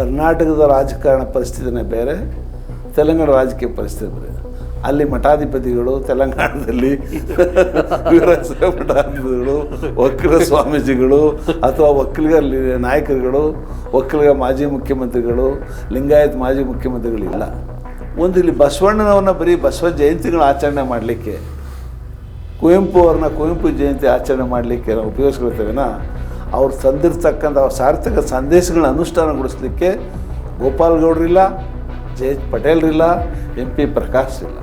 ಕರ್ನಾಟಕದ ರಾಜಕಾರಣ ಪರಿಸ್ಥಿತಿನೇ ಬೇರೆ, ತೆಲಂಗಾಣ ರಾಜಕೀಯ ಪರಿಸ್ಥಿತಿ ಬೇರೆ. ಅಲ್ಲಿ ಮಠಾಧಿಪತಿಗಳು, ತೆಲಂಗಾಣದಲ್ಲಿ ಮಠಾಧಿಪತಿಗಳು, ವಕೀಲ ಸ್ವಾಮೀಜಿಗಳು ಅಥವಾ ಒಕ್ಕಲಿಗ ನಾಯಕರುಗಳು ಒಕ್ಕಲಿಗ ಮಾಜಿ ಮುಖ್ಯಮಂತ್ರಿಗಳು, ಲಿಂಗಾಯತ್ ಮಾಜಿ ಮುಖ್ಯಮಂತ್ರಿಗಳು ಇಲ್ಲ ಒಂದು ಇಲ್ಲಿ ಬಸವಣ್ಣನವ್ರನ್ನ ಬರೀ ಬಸವ ಜಯಂತಿಗಳ ಆಚರಣೆ ಮಾಡಲಿಕ್ಕೆ, ಕುವೆಂಪು ಅವ್ರನ್ನ ಕುವೆಂಪು ಜಯಂತಿ ಆಚರಣೆ ಮಾಡಲಿಕ್ಕೆ ನಾವು ಉಪಯೋಗಿಸ್ಕೊಳ್ತೇವೆನ? ಅವ್ರು ತಂದಿರ್ತಕ್ಕಂಥ ಸಾರ್ಥಕ ಸಂದೇಶಗಳನ್ನ ಅನುಷ್ಠಾನಗೊಳಿಸ್ಲಿಕ್ಕೆ ಗೋಪಾಲ್ ಗೌಡ್ರಿಲ್ಲ ಎಚ್ ಪಟೇಲ್ರಿಲ್ಲ, ಎಂ ಪಿ ಪ್ರಕಾಶ್ ಇಲ್ಲ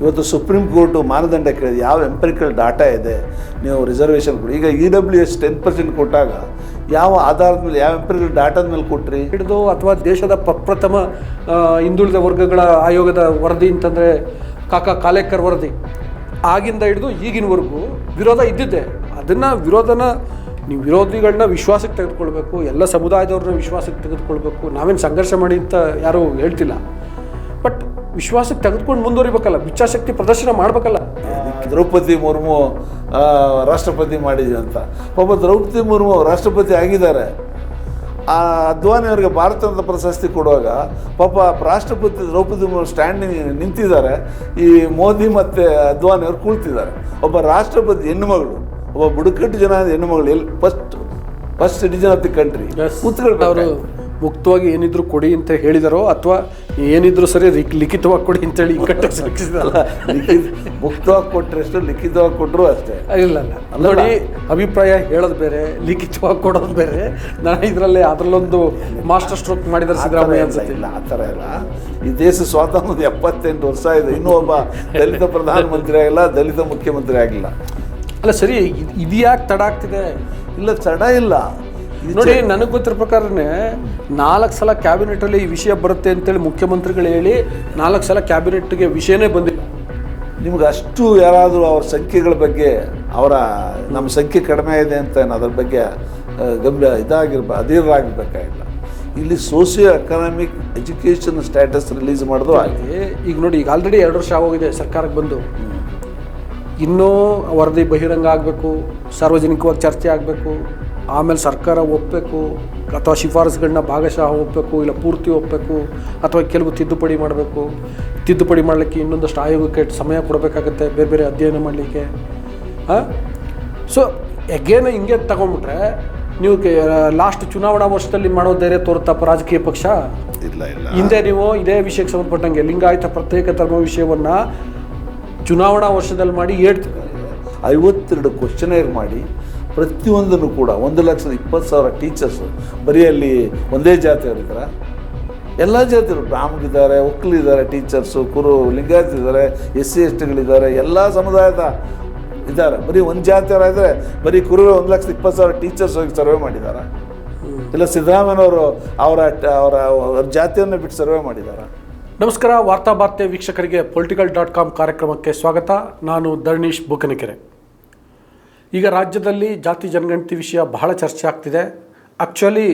ಇವತ್ತು ಸುಪ್ರೀಂ ಕೋರ್ಟು ಮಾನದಂಡ ಕೇಳಿದೆ, ಯಾವ ಎಂಪರಿಕಲ್ ಡಾಟಾ ಇದೆ? ನೀವು ರಿಸರ್ವೇಷನ್ ಕೊಡಿ. ಈಗ E W S ten percent ಕೊಟ್ಟಾಗ ಯಾವ ಆಧಾರದ ಮೇಲೆ, ಯಾವ ಎಂಪರಿಕಲ್ ಡಾಟಾದ ಮೇಲೆ ಕೊಟ್ರಿ? ಹಿಡಿದು ಅಥವಾ ದೇಶದ ಪ್ರಪ್ರಥಮ ಹಿಂದುಳಿದ ವರ್ಗಗಳ ಆಯೋಗದ ವರದಿ ಅಂತಂದರೆ ಕಾಕಾ ಕಾಲೇಕರ್ ವರದಿ. ಆಗಿಂದ ಹಿಡಿದು ಈಗಿನವರೆಗೂ ವಿರೋಧ ಇದ್ದಿದ್ದೆ. ಅದನ್ನು ವಿರೋಧನ ನೀವು ವಿರೋಧಿಗಳನ್ನ ವಿಶ್ವಾಸಕ್ಕೆ ತೆಗೆದುಕೊಳ್ಬೇಕು, ಎಲ್ಲ ಸಮುದಾಯದವ್ರನ್ನ ವಿಶ್ವಾಸಕ್ಕೆ ತೆಗೆದುಕೊಳ್ಬೇಕು, ನಾವೇನು ಸಂಘರ್ಷ ಮಾಡಿ ಅಂತ ಯಾರೂ ಹೇಳ್ತಿಲ್ಲ. ಬಟ್ ವಿಶ್ವಾಸಕ್ಕೆ ತೆಗೆದುಕೊಂಡು ಮುಂದುವರಿಬೇಕಲ್ಲ ಇಚ್ಛಾಶಕ್ತಿ ಪ್ರದರ್ಶನ ಮಾಡಬೇಕಲ್ಲ. ದ್ರೌಪದಿ ಮುರ್ಮು ರಾಷ್ಟ್ರಪತಿ ಮಾಡಿದ್ವಿ ಅಂತ. ಒಬ್ಬ ದ್ರೌಪದಿ ಮುರ್ಮು ರಾಷ್ಟ್ರಪತಿ ಆಗಿದ್ದಾರೆ. ಆ ಅದ್ವಾನಿ ಅವರಿಗೆ ಭಾರತದ ಪ್ರಶಸ್ತಿ ಕೊಡುವಾಗ ಪಾಪ ರಾಷ್ಟ್ರಪತಿ ದ್ರೌಪದಿ ಮುರ್ಮು ಸ್ಟ್ಯಾಂಡಿಂಗ್ ನಿಂತಿದ್ದಾರೆ. ಈ ಮೋದಿ ಮತ್ತು ಅದ್ವಾನಿ ಅವರು ಕುಳಿತಿದ್ದಾರೆ. ಒಬ್ಬ ರಾಷ್ಟ್ರಪತಿ ಹೆಣ್ಣುಮಗಳು. ಒಬ್ಬ ಬುಡಕಟ್ಟು ಜನ ಹೆಣ್ಣುಮಗಳು ಎಲ್ಲಿ first first citizen of the country ಅವರು ಮುಕ್ತವಾಗಿ ಏನಿದ್ರು ಕೊಡಿ ಅಂತ ಹೇಳಿದಾರೋ ಅಥವಾ ಏನಿದ್ರು ಸರಿ ಲಿಖ್- ಲಿಖಿತವಾಗಿ ಕೊಡಿ ಅಂತೇಳಿ ಹೇಳಿ ಸಿಕ್ಕಿಸಿದಲ್ಲ ಮುಕ್ತವಾಗಿ ಕೊಟ್ಟರೆ ಎಷ್ಟು ಲಿಖಿತವಾಗಿ ಕೊಟ್ಟರು ಅಷ್ಟೇ. ಇಲ್ಲ ಇಲ್ಲ. ನೋಡಿ ಅಭಿಪ್ರಾಯ ಹೇಳೋದು ಬೇರೆ ಲಿಖಿತವಾಗಿ ಕೊಡೋದು ಬೇರೆ. ನಾನು ಇದರಲ್ಲಿ ಅದರಲ್ಲೊಂದು ಮಾಸ್ಟರ್ ಸ್ಟ್ರೋಕ್ ಮಾಡಿದ್ರೆ ಸಿದ್ದರಾಮಯ್ಯ ಅನ್ಸುತ್ತೆ. ಇಲ್ಲ ಆ ಥರ ಇಲ್ಲ. ಈ ದೇಶ ಸ್ವಾತಂತ್ರ್ಯ ಎಪ್ಪತ್ತೆಂಟು ವರ್ಷ ಇದೆ ಇನ್ನೂ ಒಬ್ಬ ದಲಿತ ಪ್ರಧಾನಮಂತ್ರಿ ಆಗಿಲ್ಲ ದಲಿತ ಮುಖ್ಯಮಂತ್ರಿ ಆಗಿಲ್ಲ. ಅಲ್ಲ ಸರಿ ಇದ್- ಯಾಕೆ ತಡ ಆಗ್ತಿದೆ? ಇಲ್ಲ ತಡ ಇಲ್ಲ. ಇದು ನೋಡಿ ನನಗೆ ಗೊತ್ತಿರೋ ಪ್ರಕಾರನೇ ನಾಲ್ಕು ಸಲ ಕ್ಯಾಬಿನೆಟಲ್ಲಿ ಈ ವಿಷಯ ಬರುತ್ತೆ ಅಂತೇಳಿ ಮುಖ್ಯಮಂತ್ರಿಗಳು ಹೇಳಿ ನಾಲ್ಕು ಸಲ ಕ್ಯಾಬಿನೆಟ್ಗೆ ವಿಷಯನೇ ಬಂದಿಲ್ಲ. ನಿಮ್ಗೆ ಅಷ್ಟು ಯಾರಾದರೂ ಅವ್ರ ಸಂಖ್ಯೆಗಳ ಬಗ್ಗೆ ಅವರ ನಮ್ಮ ಸಂಖ್ಯೆ ಕಡಿಮೆ ಇದೆ ಅಂತ ಅದ್ರ ಬಗ್ಗೆ ಗಂಭೀರ ಇದಾಗಿರ್ಬ ಅಧೀರರಾಗಬೇಕಾಗಿಲ್ಲ ಇಲ್ಲಿ socio economic education status release ಮಾಡೋದು ಆಗಿ ಈಗ ನೋಡಿ ಈಗ ಆಲ್ರೆಡಿ ಎರಡು ವರ್ಷ ಆಗೋಗಿದೆ ಸರ್ಕಾರಕ್ಕೆ ಬಂದು. ಇನ್ನೂ ವರದಿ ಬಹಿರಂಗ ಆಗಬೇಕು ಸಾರ್ವಜನಿಕವಾಗಿ ಚರ್ಚೆ ಆಗಬೇಕು ಆಮೇಲೆ ಸರ್ಕಾರ ಒಪ್ಪಬೇಕು ಅಥವಾ ಶಿಫಾರಸುಗಳನ್ನ ಭಾಗಶಃ ಒಪ್ಪಬೇಕು ಇಲ್ಲ ಪೂರ್ತಿ ಒಪ್ಪಬೇಕು ಅಥವಾ ಕೆಲವು ತಿದ್ದುಪಡಿ ಮಾಡಬೇಕು. ತಿದ್ದುಪಡಿ ಮಾಡಲಿಕ್ಕೆ ಇನ್ನೊಂದಷ್ಟು ಆಯೋಗಕ್ಕೆ ಸಮಯ ಕೊಡಬೇಕಾಗತ್ತೆ ಬೇರೆ ಬೇರೆ ಅಧ್ಯಯನ ಮಾಡಲಿಕ್ಕೆ. ಹಾಂ ಸೊ ಎಗೇನು ಹಿಂಗೆ ತಗೊಂಬಿಟ್ರೆ ನೀವು ಲಾಸ್ಟ್ ಚುನಾವಣಾ ವರ್ಷದಲ್ಲಿ ಮಾಡೋ ಧೈರ್ಯ ತೋರುತ್ತಪ್ಪ ರಾಜಕೀಯ ಪಕ್ಷ? ಇಲ್ಲ ಇಲ್ಲ. ಹಿಂದೆ ನೀವು ಇದೇ ವಿಷಯಕ್ಕೆ ಸಂಬಂಧಪಟ್ಟಂಗೆ ಲಿಂಗಾಯತ ಪ್ರತ್ಯೇಕ ಧರ್ಮ ವಿಷಯವನ್ನ ಚುನಾವಣಾ ವರ್ಷದಲ್ಲಿ ಮಾಡಿ ಏಟ್ ಐವತ್ತೆರಡು ಕ್ವಶನೇರ್ ಮಾಡಿ ಪ್ರತಿಯೊಂದನ್ನು ಕೂಡ ಒಂದು ಲಕ್ಷದ ಇಪ್ಪತ್ತು ಸಾವಿರ ಟೀಚರ್ಸು ಬರೀ ಅಲ್ಲಿ ಒಂದೇ ಜಾತಿಯವರಿದ್ದಾರೆ ಎಲ್ಲ ಜಾತಿಯವರು ಬ್ರಾಹ್ಮಣಿದ್ದಾರೆ ಒಕ್ಕಲಿದ್ದಾರೆ ಟೀಚರ್ಸು ಕುರು ಲಿಂಗಾಯತ ಇದ್ದಾರೆ ಎಸ್ ಸಿ ಎಸ್ ಟಿಗಳಿದ್ದಾರೆ ಎಲ್ಲ ಸಮುದಾಯದ ಇದ್ದಾರೆ. ಬರೀ ಒಂದು ಜಾತಿಯವರಾದರೆ ಬರೀ ಕುರು ಒಂದು ಲಕ್ಷದ ಇಪ್ಪತ್ತು ಸಾವಿರ ಟೀಚರ್ಸ್ ಹೋಗಿ ಸರ್ವೆ ಮಾಡಿದ್ದಾರೆ? ಇಲ್ಲ ಸಿದ್ದರಾಮಯ್ಯನವರು ಅವರ ಅವರ ಅವರ ಜಾತಿಯನ್ನು ಬಿಟ್ಟು ಸರ್ವೆ ಮಾಡಿದ್ದಾರೆ? ನಮಸ್ಕಾರ ವಾರ್ತಾಭಾರತಿ ವೀಕ್ಷಕರಿಗೆ ಪೊಲಿಟಿಕಲ್ ಡಾಟ್ ಕಾಮ್ ಕಾರ್ಯಕ್ರಮಕ್ಕೆ ಸ್ವಾಗತ. ನಾನು ಧರ್ಣೀಶ್ ಬೂಕನಕೆರೆ. ಈಗ ರಾಜ್ಯದಲ್ಲಿ ಜಾತಿ ಜನಗಣತಿ ವಿಷಯ ಬಹಳ ಚರ್ಚೆ ಆಗ್ತಿದೆ. ಆ್ಯಕ್ಚುಲಿ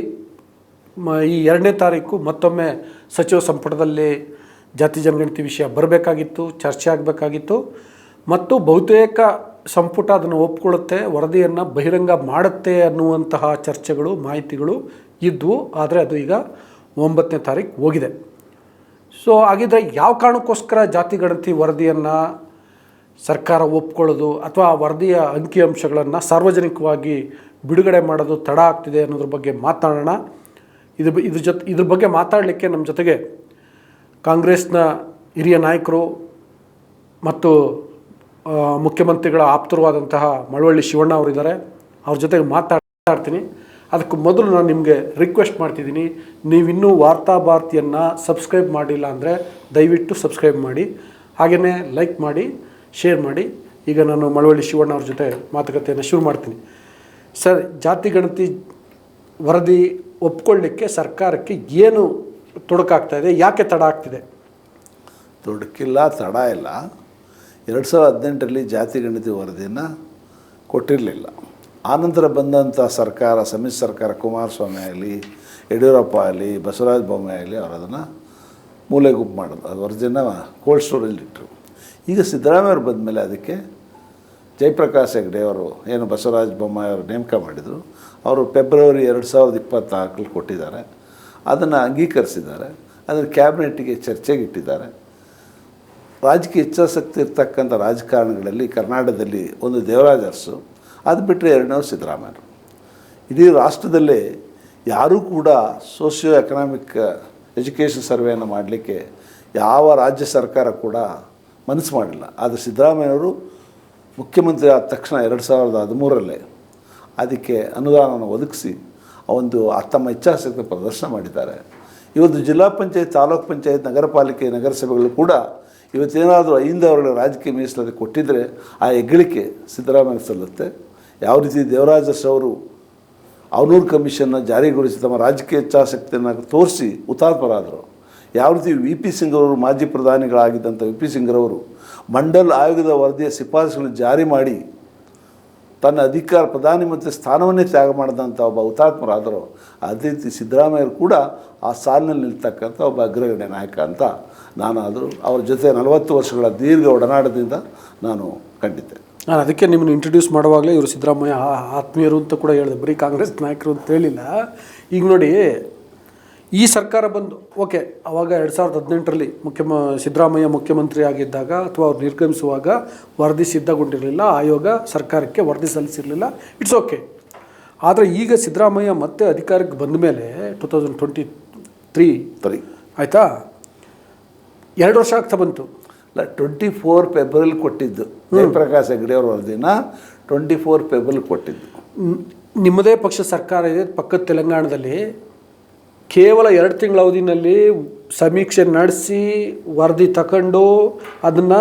ಈ ಎರಡನೇ ತಾರೀಕು ಮತ್ತೊಮ್ಮೆ ಸಚಿವ ಸಂಪುಟದಲ್ಲಿ ಜಾತಿ ಜನಗಣತಿ ವಿಷಯ ಬರಬೇಕಾಗಿತ್ತು, ಚರ್ಚೆ ಆಗಬೇಕಾಗಿತ್ತು. ಮತ್ತು ಬಹುತೇಕ ಸಂಪುಟ ಅದನ್ನು ಒಪ್ಕೊಳ್ಳುತ್ತೆ, ವರದಿಯನ್ನು ಬಹಿರಂಗ ಮಾಡುತ್ತೆ ಅನ್ನುವಂತಹ ಚರ್ಚೆಗಳು, ಮಾಹಿತಿಗಳು ಇದ್ವು. ಆದರೆ ಅದು ಈಗ ಒಂಬತ್ತನೇ ತಾರೀಕು ಹೋಗಿದೆ. ಸೊ ಹಾಗಿದ್ರೆ ಯಾವ ಕಾರಣಕ್ಕೋಸ್ಕರ ಜಾತಿ ಗಣತಿ ವರದಿಯನ್ನು ಸರ್ಕಾರ ಒಪ್ಕೊಳ್ಳೋದು ಅಥವಾ ಆ ವರದಿಯ ಅಂಕಿಅಂಶಗಳನ್ನು ಸಾರ್ವಜನಿಕವಾಗಿ ಬಿಡುಗಡೆ ಮಾಡೋದು ತಡ ಆಗ್ತಿದೆ ಅನ್ನೋದ್ರ ಬಗ್ಗೆ ಮಾತಾಡೋಣ. ಇದು ಇದ್ರ ಜೊತೆ, ಇದ್ರ ಬಗ್ಗೆ ಮಾತಾಡಲಿಕ್ಕೆ ನಮ್ಮ ಜೊತೆಗೆ ಕಾಂಗ್ರೆಸ್ನ ಹಿರಿಯ ನಾಯಕರು ಮತ್ತು ಮುಖ್ಯಮಂತ್ರಿಗಳ ಆಪ್ತರವಾದಂತಹ ಮಳವಳ್ಳಿ ಶಿವಣ್ಣ ಅವರಿದ್ದಾರೆ. ಅವ್ರ ಜೊತೆಗೆ ಮಾತಾಡ್ತೀನಿ. ಅದಕ್ಕೆ ಮೊದಲು ನಾನು ನಿಮಗೆ ರಿಕ್ವೆಸ್ಟ್ ಮಾಡ್ತಿದ್ದೀನಿ, ನೀವಿನ್ನೂ ವಾರ್ತಾ ಭಾರತಿಯನ್ನು ಸಬ್ಸ್ಕ್ರೈಬ್ ಮಾಡಿಲ್ಲ ಅಂದರೆ ದಯವಿಟ್ಟು ಸಬ್ಸ್ಕ್ರೈಬ್ ಮಾಡಿ ಹಾಗೆಯೇ ಲೈಕ್ ಮಾಡಿ ಶೇರ್ ಮಾಡಿ. ಈಗ ನಾನು ಮಳವಳ್ಳಿ ಶಿವಣ್ಣ ಅವ್ರ ಜೊತೆ ಮಾತುಕತೆಯನ್ನು ಶುರು ಮಾಡ್ತೀನಿ. ಸರ್, ಜಾತಿ ಗಣತಿ ವರದಿ ಒಪ್ಕೊಳ್ಳಿಕ್ಕೆ ಸರ್ಕಾರಕ್ಕೆ ಏನು ತೊಡಕಾಗ್ತಾ ಇದೆ? ಯಾಕೆ ತಡ ಆಗ್ತಿದೆ? ತೊಡಕಿಲ್ಲ, ತಡ ಇಲ್ಲ. ಎರಡು ಸಾವಿರದ ಹದಿನೆಂಟರಲ್ಲಿ ಜಾತಿ ಗಣತಿ ವರದಿಯನ್ನು ಕೊಟ್ಟಿರಲಿಲ್ಲ. ಆನಂತರ ಬಂದಂಥ ಸರ್ಕಾರ, ಸಮ್ಮಿಶ್ರ ಸರ್ಕಾರ, ಕುಮಾರಸ್ವಾಮಿ ಆಗಲಿ, ಯಡಿಯೂರಪ್ಪ ಆಗಲಿ, ಬಸವರಾಜ ಬೊಮ್ಮೆ ಆಗಲಿ ಅವರು ಅದನ್ನು ಗುಂಪು ಮಾಡೋದು. ಅದು ವರದಿಯನ್ನು ಕೋಲ್ಡ್ ಸ್ಟೋರೇಜ್ ಇಟ್ಟರು ಈಗ ಸಿದ್ದರಾಮಯ್ಯವ್ರು ಬಂದಮೇಲೆ ಅದಕ್ಕೆ ಜಯಪ್ರಕಾಶ್ ಹೆಗ್ಡೆ ಅವರು, ಏನು ಬಸವರಾಜ ಬೊಮ್ಮಾಯಿ ಅವರು ನೇಮಕ ಮಾಡಿದರು. ಅವರು ಫೆಬ್ರವರಿ ಎರಡು ಸಾವಿರದ ಇಪ್ಪತ್ತ್ನಾಲ್ಕರಲ್ಲಿ ಕೊಟ್ಟಿದ್ದಾರೆ. ಅದನ್ನು ಅಂಗೀಕರಿಸಿದ್ದಾರೆ. ಅದನ್ನು ಕ್ಯಾಬಿನೆಟ್ಗೆ ಚರ್ಚೆಗೆ ಇಟ್ಟಿದ್ದಾರೆ. ರಾಜಕೀಯ ಇಚ್ಛಾಸಕ್ತಿ ಇರ್ತಕ್ಕಂಥ ರಾಜಕಾರಣಗಳಲ್ಲಿ ಕರ್ನಾಟಕದಲ್ಲಿ ಒಂದು ದೇವರಾಜ ಅರಸು ಅದು ಬಿಟ್ಟರೆ ಎರಡನೇವು ಸಿದ್ದರಾಮಯ್ಯರು ಇಡೀ ರಾಷ್ಟ್ರದಲ್ಲೇ ಯಾರೂ ಕೂಡ ಸೋಷಿಯೋ ಎಕನಾಮಿಕ್ ಎಜುಕೇಷನ್ ಸರ್ವೆಯನ್ನು ಮಾಡಲಿಕ್ಕೆ ಯಾವ ರಾಜ್ಯ ಸರ್ಕಾರ ಕೂಡ ಮನಸ್ಸು ಮಾಡಿಲ್ಲ. ಆದರೆ ಸಿದ್ದರಾಮಯ್ಯವರು ಮುಖ್ಯಮಂತ್ರಿ ಆದ ತಕ್ಷಣ ಎರಡು ಸಾವಿರದ ಹದಿಮೂರಲ್ಲೇ ಅದಕ್ಕೆ ಅನುದಾನವನ್ನು ಒದಗಿಸಿ ಒಂದು ತಮ್ಮ ಇಚ್ಛಾಶಕ್ತಿ ಪ್ರದರ್ಶನ ಮಾಡಿದ್ದಾರೆ. ಇವತ್ತು ಜಿಲ್ಲಾ ಪಂಚಾಯತ್, ತಾಲೂಕು ಪಂಚಾಯತ್ ನಗರ ಪಾಲಿಕೆ ನಗರಸಭೆಗಳು ಕೂಡ ಇವತ್ತೇನಾದರೂ ಐದು ಅವರುಗಳ ರಾಜಕೀಯ ಮೀಸಲಾತಿ ಕೊಟ್ಟಿದ್ದರೆ ಆ ಹೆಗ್ಗಳಿಕೆ ಸಿದ್ದರಾಮಯ್ಯ ಸಲ್ಲುತ್ತೆ. ಯಾವ ರೀತಿ ದೇವರಾಜಸ್ ಅವರು ಅವನೂರು ಕಮಿಷನ್ನ ಜಾರಿಗೊಳಿಸಿ ತಮ್ಮ ರಾಜಕೀಯ ಇಚ್ಛಾಶಕ್ತಿಯನ್ನು ತೋರಿಸಿ ಹುತಾತ್ಮರಾದರು. ಯಾವ ರೀತಿ ವಿ ಪಿ ಸಿಂಗ್ರವರು ಮಾಜಿ ಪ್ರಧಾನಿಗಳಾಗಿದ್ದಂಥ ವಿ ಪಿ ಸಿಂಗ್ರವರು ಮಂಡಲ್ ಆಯೋಗದ ವರದಿಯ ಶಿಫಾರಸುಗಳನ್ನು ಜಾರಿ ಮಾಡಿ ತನ್ನ ಅಧಿಕಾರ ಪ್ರಧಾನಿ ಮತ್ತು ಸ್ಥಾನವನ್ನೇ ತ್ಯಾಗ ಮಾಡಿದಂಥ ಒಬ್ಬ ಹುತಾತ್ಮರಾದರು. ಅದೇ ರೀತಿ ಸಿದ್ದರಾಮಯ್ಯರು ಕೂಡ ಆ ಸಾಲಿನಲ್ಲಿ ನಿಲ್ತಕ್ಕಂಥ ಒಬ್ಬ ಅಗ್ರಗಣ್ಯ ನಾಯಕ ಅಂತ ನಾನು ಅವರ ಅವ್ರ ಜೊತೆ ನಲವತ್ತು ವರ್ಷಗಳ ದೀರ್ಘ ಒಡನಾಟದಿಂದ ನಾನು ಕಂಡಿದ್ದೆ ನಾನು ಅದಕ್ಕೆ ನಿಮ್ಮನ್ನು ಇಂಟ್ರೊಡ್ಯೂಸ್ ಮಾಡುವಾಗಲೇ ಇವರು ಸಿದ್ದರಾಮಯ್ಯ ಆ- ಆತ್ಮೀಯರು ಅಂತ ಕೂಡ ಹೇಳಿದೆ ಬರೀ ಕಾಂಗ್ರೆಸ್ ನಾಯಕರು ಅಂತ ಹೇಳಿಲ್ಲ. ಈಗ ನೋಡಿ ಈ ಸರ್ಕಾರ ಬಂದು ಓಕೆ ಆವಾಗ ಎರಡು ಸಾವಿರದ ಹದಿನೆಂಟರಲ್ಲಿ ಮುಖ್ಯಮ ಸಿದ್ದರಾಮಯ್ಯ ಮುಖ್ಯಮಂತ್ರಿ ಆಗಿದ್ದಾಗ ಅಥವಾ ಅವ್ರು ನಿರ್ಗಮಿಸುವಾಗ ವರದಿ ಸಿದ್ಧಗೊಂಡಿರಲಿಲ್ಲ ಆಯೋಗ ಸರ್ಕಾರಕ್ಕೆ ವರದಿ ಸಲ್ಲಿಸಿರಲಿಲ್ಲ ಇಟ್ಸ್ ಓಕೆ ಆದರೆ ಈಗ ಸಿದ್ದರಾಮಯ್ಯ ಮತ್ತೆ ಅಧಿಕಾರಕ್ಕೆ ಬಂದ ಮೇಲೆ ಟು ತೌಸಂಡ್ ಟ್ವೆಂಟಿ ತ್ರೀ ಸರಿ ಆಯಿತಾ? ಎರಡು ವರ್ಷ ಆಗ್ತಾ ಬಂತು. ಅಲ್ಲ ಟ್ವೆಂಟಿ ಫೋರ್ ಫೆಬ್ರವರಿ ಕೊಟ್ಟಿದ್ದು. ಜಯಪ್ರಕಾಶ್ ಹೆಗ್ಡೆ ಅವ್ರ ವರದಿನ ಟ್ವೆಂಟಿ ಫೋರ್ ಫೆಬ್ರವರಿ ಕೊಟ್ಟಿದ್ದು ನಿಮ್ಮದೇ ಪಕ್ಷ ಸರ್ಕಾರ ಇದೆ ಪಕ್ಕದ ತೆಲಂಗಾಣದಲ್ಲಿ. ಕೇವಲ ಎರಡು ತಿಂಗಳ ಅವಧಿನಲ್ಲಿ ಸಮೀಕ್ಷೆ ನಡೆಸಿ ವರದಿ ತಗೊಂಡು ಅದನ್ನು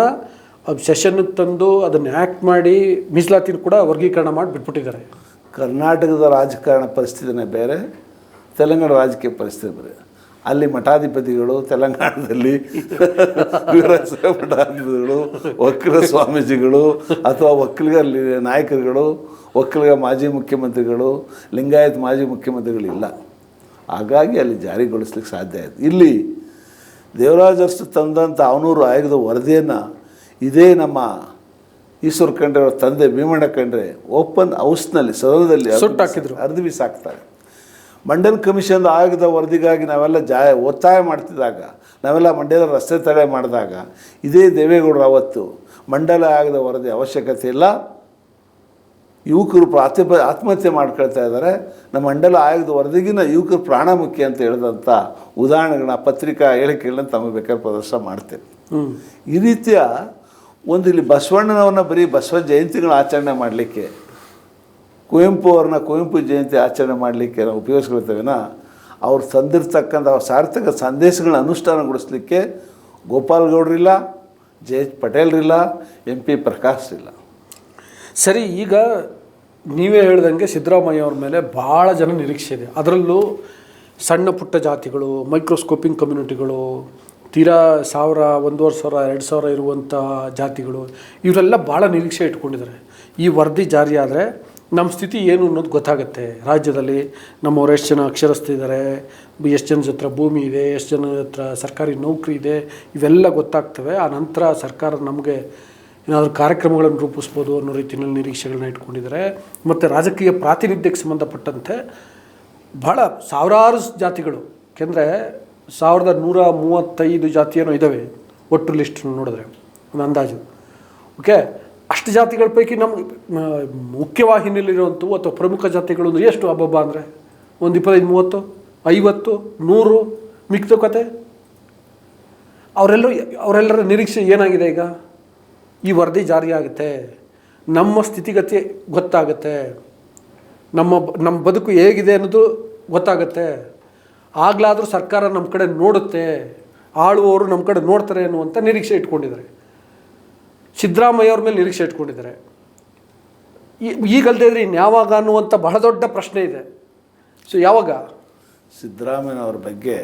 ಸೆಷನ್ಗೆ ತಂದು ಅದನ್ನು ಆ್ಯಕ್ಟ್ ಮಾಡಿ ಮೀಸಲಾತಿನ ಕೂಡ ವರ್ಗೀಕರಣ ಮಾಡಿ ಬಿಟ್ಬಿಟ್ಟಿದ್ದಾರೆ. ಕರ್ನಾಟಕದ ರಾಜಕಾರಣ ಪರಿಸ್ಥಿತಿನೇ ಬೇರೆ ತೆಲಂಗಾಣ ರಾಜಕೀಯ ಪರಿಸ್ಥಿತಿ ಬೇರೆ. ಅಲ್ಲಿ ಮಠಾಧಿಪತಿಗಳು ತೆಲಂಗಾಣದಲ್ಲಿ ಮಠಾಧಿಪತಿಗಳು ವಕ್ರ ಸ್ವಾಮೀಜಿಗಳು ಅಥವಾ ಒಕ್ಕಲಿಗ ನಾಯಕರುಗಳು ಒಕ್ಕಲಿಗ ಮಾಜಿ ಮುಖ್ಯಮಂತ್ರಿಗಳು ಲಿಂಗಾಯತ್ ಮಾಜಿ ಮುಖ್ಯಮಂತ್ರಿಗಳು ಇಲ್ಲ ಹಾಗಾಗಿ ಅಲ್ಲಿ ಜಾರಿಗೊಳಿಸ್ಲಿಕ್ಕೆ ಸಾಧ್ಯ ಆಯಿತು ಇಲ್ಲಿ ದೇವರಾಜ ಅರಸು ತಂದಂಥ ಅವನೂರು ಆಯೋಗದ ವರದಿಯನ್ನು ಇದೇ ನಮ್ಮ ಈಶ್ವರ್ ಖಂಡ್ರೆ ಅವರ ತಂದೆ ಭೀಮಣ್ಣ ಖಂಡ್ರೆ ಓಪನ್ ಹೌಸ್ನಲ್ಲಿ ಸದನದಲ್ಲಿ ಅರ್ಧ ಸುಟ್ಟು ಹಾಕಿದ್ರು. ಅರ್ದು ಬಿಸಾಕ್ತಾರೆ ಮಂಡಲ್ ಕಮಿಷನ್ ಆಯೋಗದ ವರದಿಗಾಗಿ ನಾವೆಲ್ಲ ಜಾ ಒತ್ತಾಯ ಮಾಡ್ತಿದ್ದಾಗ ನಾವೆಲ್ಲ ಮಂಡ್ಯದ ರಸ್ತೆ ತಡೆ ಮಾಡಿದಾಗ ಇದೇ ದೇವೇಗೌಡರು ಅವತ್ತು ಮಂಡಲ ಆಯೋಗದ ವರದಿ ಅವಶ್ಯಕತೆ ಇಲ್ಲ. ಯುವಕರು ಪ್ರಾತಿಪ ಆತ್ಮಹತ್ಯೆ ಮಾಡ್ಕೊಳ್ತಾ ಇದ್ದಾರೆ. ನಮ್ಮ ಮಂಡಲ ಆಯೋಗದ ವರದಿಗಿನ ಯುವಕರು ಪ್ರಾಣ ಮುಖ್ಯ ಅಂತ ಹೇಳಿದಂಥ ಉದಾಹರಣೆಗಳನ್ನ ಪತ್ರಿಕಾ ಹೇಳಿಕೆಗಳನ್ನ ತಮಗೆ ಬೇಕಾದ್ರೆ ಪ್ರದರ್ಶನ ಮಾಡ್ತೇವೆ ಈ ರೀತಿಯ ಒಂದು ಇಲ್ಲಿ ಬಸವಣ್ಣನವ್ರನ್ನ ಬರೀ ಬಸವ ಜಯಂತಿಗಳನ್ನ ಆಚರಣೆ ಮಾಡಲಿಕ್ಕೆ ಕುವೆಂಪು ಅವ್ರನ್ನ ಕುವೆಂಪು ಜಯಂತಿ ಆಚರಣೆ ಮಾಡಲಿಕ್ಕೆ ನಾವು ಉಪಯೋಗಿಸ್ಕೊಳ್ತೇವೆನ? ಅವ್ರು ತಂದಿರ್ತಕ್ಕಂಥ ಸಾರ್ಥಕ ಸಂದೇಶಗಳನ್ನ ಅನುಷ್ಠಾನಗೊಳಿಸ್ಲಿಕ್ಕೆ ಜೆ ಎಚ್ ಪಟೇಲ್ರಿಲ್ಲ, ಎಂ ಪಿ ಪ್ರಕಾಶ್ ಇಲ್ಲ ಸರಿ, ಈಗ ನೀವೇ ಹೇಳ್ದಂಗೆ ಸಿದ್ದರಾಮಯ್ಯ ಅವ್ರ ಮೇಲೆ ಭಾಳ ಜನ ನಿರೀಕ್ಷೆ ಇದೆ. ಅದರಲ್ಲೂ ಸಣ್ಣ ಪುಟ್ಟ ಜಾತಿಗಳು, ಮೈಕ್ರೋಸ್ಕೋಪಿಂಗ್ ಕಮ್ಯುನಿಟಿಗಳು, ತೀರಾ ಸಾವಿರ, ಒಂದೂವರೆ ಸಾವಿರ, ಎರಡು ಸಾವಿರ ಇರುವಂಥ ಜಾತಿಗಳು, ಇವರೆಲ್ಲ ಭಾಳ ನಿರೀಕ್ಷೆ ಇಟ್ಕೊಂಡಿದ್ದಾರೆ. ಈ ವರದಿ ಜಾರಿಯಾದರೆ ನಮ್ಮ ಸ್ಥಿತಿ ಏನು ಅನ್ನೋದು ಗೊತ್ತಾಗುತ್ತೆ. ರಾಜ್ಯದಲ್ಲಿ ನಮ್ಮವ್ರು ಎಷ್ಟು ಜನ ಅಕ್ಷರಸ್ಥಿದ್ದಾರೆ ಎಷ್ಟು ಜನದ ಹತ್ರ ಭೂಮಿ ಇದೆ, ಎಷ್ಟು ಜನದ ಹತ್ರ ಸರ್ಕಾರಿ ನೌಕರಿ ಇದೆ, ಇವೆಲ್ಲ ಗೊತ್ತಾಗ್ತವೆ. ಆ ನಂತರ ಸರ್ಕಾರ ನಮಗೆ ಏನಾದರೂ ಕಾರ್ಯಕ್ರಮಗಳನ್ನು ರೂಪಿಸ್ಬೋದು ಅನ್ನೋ ರೀತಿಯಲ್ಲಿ ನಿರೀಕ್ಷೆಗಳನ್ನ ಇಟ್ಕೊಂಡಿದ್ದಾರೆ ಮತ್ತು ರಾಜಕೀಯ ಪ್ರಾತಿನಿಧ್ಯಕ್ಕೆ ಸಂಬಂಧಪಟ್ಟಂತೆ ಭಾಳ ಸಾವಿರಾರು ಜಾತಿಗಳು ಏಕೆಂದರೆ ಸಾವಿರದ ನೂರ ಮೂವತ್ತೈದು ಜಾತಿಯೇನೋ ಇದ್ದಾವೆ ಒಟ್ಟು ಲಿಸ್ಟ್ ನೋಡಿದ್ರೆ, ಒಂದು ಅಂದಾಜು. ಓಕೆ ಅಷ್ಟು ಜಾತಿಗಳ ಪೈಕಿ ನಮ್ಮ ಮುಖ್ಯವಾಹಿನಿಯಲ್ಲಿರುವಂಥವು ಅಥವಾ ಪ್ರಮುಖ ಜಾತಿಗಳು ಅಂದ್ರೆ ಎಷ್ಟು ಹಬ್ಬಬ್ಬ ಅಂದರೆ? ಒಂದು ಇಪ್ಪತ್ತೈದು, ಮೂವತ್ತು, ಐವತ್ತು, ನೂರು, ಮಿಕ್ತ ಕತೆ? ಅವರೆಲ್ಲರೂ, ಅವರೆಲ್ಲರ ನಿರೀಕ್ಷೆ ಏನಾಗಿದೆ ಈಗ? ಈ ವರದಿ ಜಾರಿಯಾಗುತ್ತೆ. ನಮ್ಮ ಸ್ಥಿತಿಗತಿ ಗೊತ್ತಾಗುತ್ತೆ. ನಮ್ಮ ನಮ್ಮ ಬದುಕು ಹೇಗಿದೆ ಅನ್ನೋದು ಗೊತ್ತಾಗುತ್ತೆ. ಆಗಲಾದರೂ ಸರ್ಕಾರ ನಮ್ಮ ಕಡೆ ನೋಡುತ್ತೆ. ಆಳುವವರು ನಮ್ಮ ಕಡೆ ನೋಡ್ತಾರೆ ಅನ್ನುವಂಥ ನಿರೀಕ್ಷೆ ಇಟ್ಕೊಂಡಿದ್ದಾರೆ. ಸಿದ್ದರಾಮಯ್ಯ ಅವ್ರ ಮೇಲೆ ನಿರೀಕ್ಷೆ ಇಟ್ಕೊಂಡಿದ್ದಾರೆ. ಈಗಲ್ದೇ ಇದ್ರೆ ಇನ್ನು ಯಾವಾಗ ಅನ್ನುವಂಥ ಬಹಳ ದೊಡ್ಡ ಪ್ರಶ್ನೆ ಇದೆ. ಸೊ ಯಾವಾಗ? ಸಿದ್ದರಾಮಯ್ಯನವ್ರ ಬಗ್ಗೆ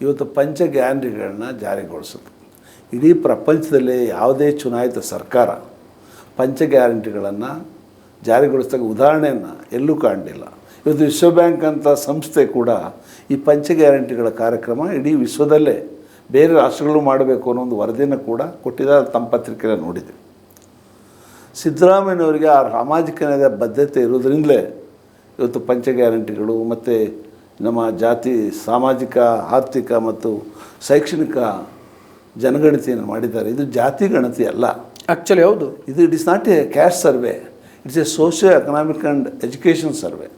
ಇವತ್ತು ಪಂಚ ಗ್ಯಾರಂಟಿಗಳನ್ನ ಜಾರಿಗೊಳಿಸಿದ್ರು ಇಡೀ ಪ್ರಪಂಚದಲ್ಲಿ ಯಾವುದೇ ಚುನಾಯಿತ ಸರ್ಕಾರ ಪಂಚ ಗ್ಯಾರಂಟಿಗಳನ್ನು ಜಾರಿಗೊಳಿಸಿದಾಗ ಉದಾಹರಣೆಯನ್ನು ಎಲ್ಲೂ ಕಾಣಲಿಲ್ಲ. ಇವತ್ತು ವಿಶ್ವ ಬ್ಯಾಂಕ್ ಅಂತ ಸಂಸ್ಥೆ ಕೂಡ ಈ ಪಂಚ ಗ್ಯಾರಂಟಿಗಳ ಕಾರ್ಯಕ್ರಮ ಇಡೀ ವಿಶ್ವದಲ್ಲೇ ಬೇರೆ ರಾಷ್ಟ್ರಗಳು ಮಾಡಬೇಕು ಅನ್ನೋ ಒಂದು ವರದಿಯನ್ನು ಕೂಡ ಕೊಟ್ಟಿದ ತಮ್ಮ ಪತ್ರಿಕೆಯಲ್ಲಿ ನೋಡಿದೆ ಸಿದ್ದರಾಮಯ್ಯನವರಿಗೆ ಆ ಸಾಮಾಜಿಕ ನ್ಯಾಯದ ಬದ್ಧತೆ ಇರೋದ್ರಿಂದಲೇ ಇವತ್ತು ಪಂಚ ಗ್ಯಾರಂಟಿಗಳು ಮತ್ತು ನಮ್ಮ ಜಾತಿ ಸಾಮಾಜಿಕ ಆರ್ಥಿಕ ಮತ್ತು ಶೈಕ್ಷಣಿಕ ಜನಗಣತಿಯನ್ನು ಮಾಡಿದ್ದಾರೆ. ಇದು ಜಾತಿ ಗಣತಿ ಅಲ್ಲ. ಆ್ಯಕ್ಚುಲಿ ಹೌದು. ಇದು it is not a caste survey. It's a socio economic and education survey.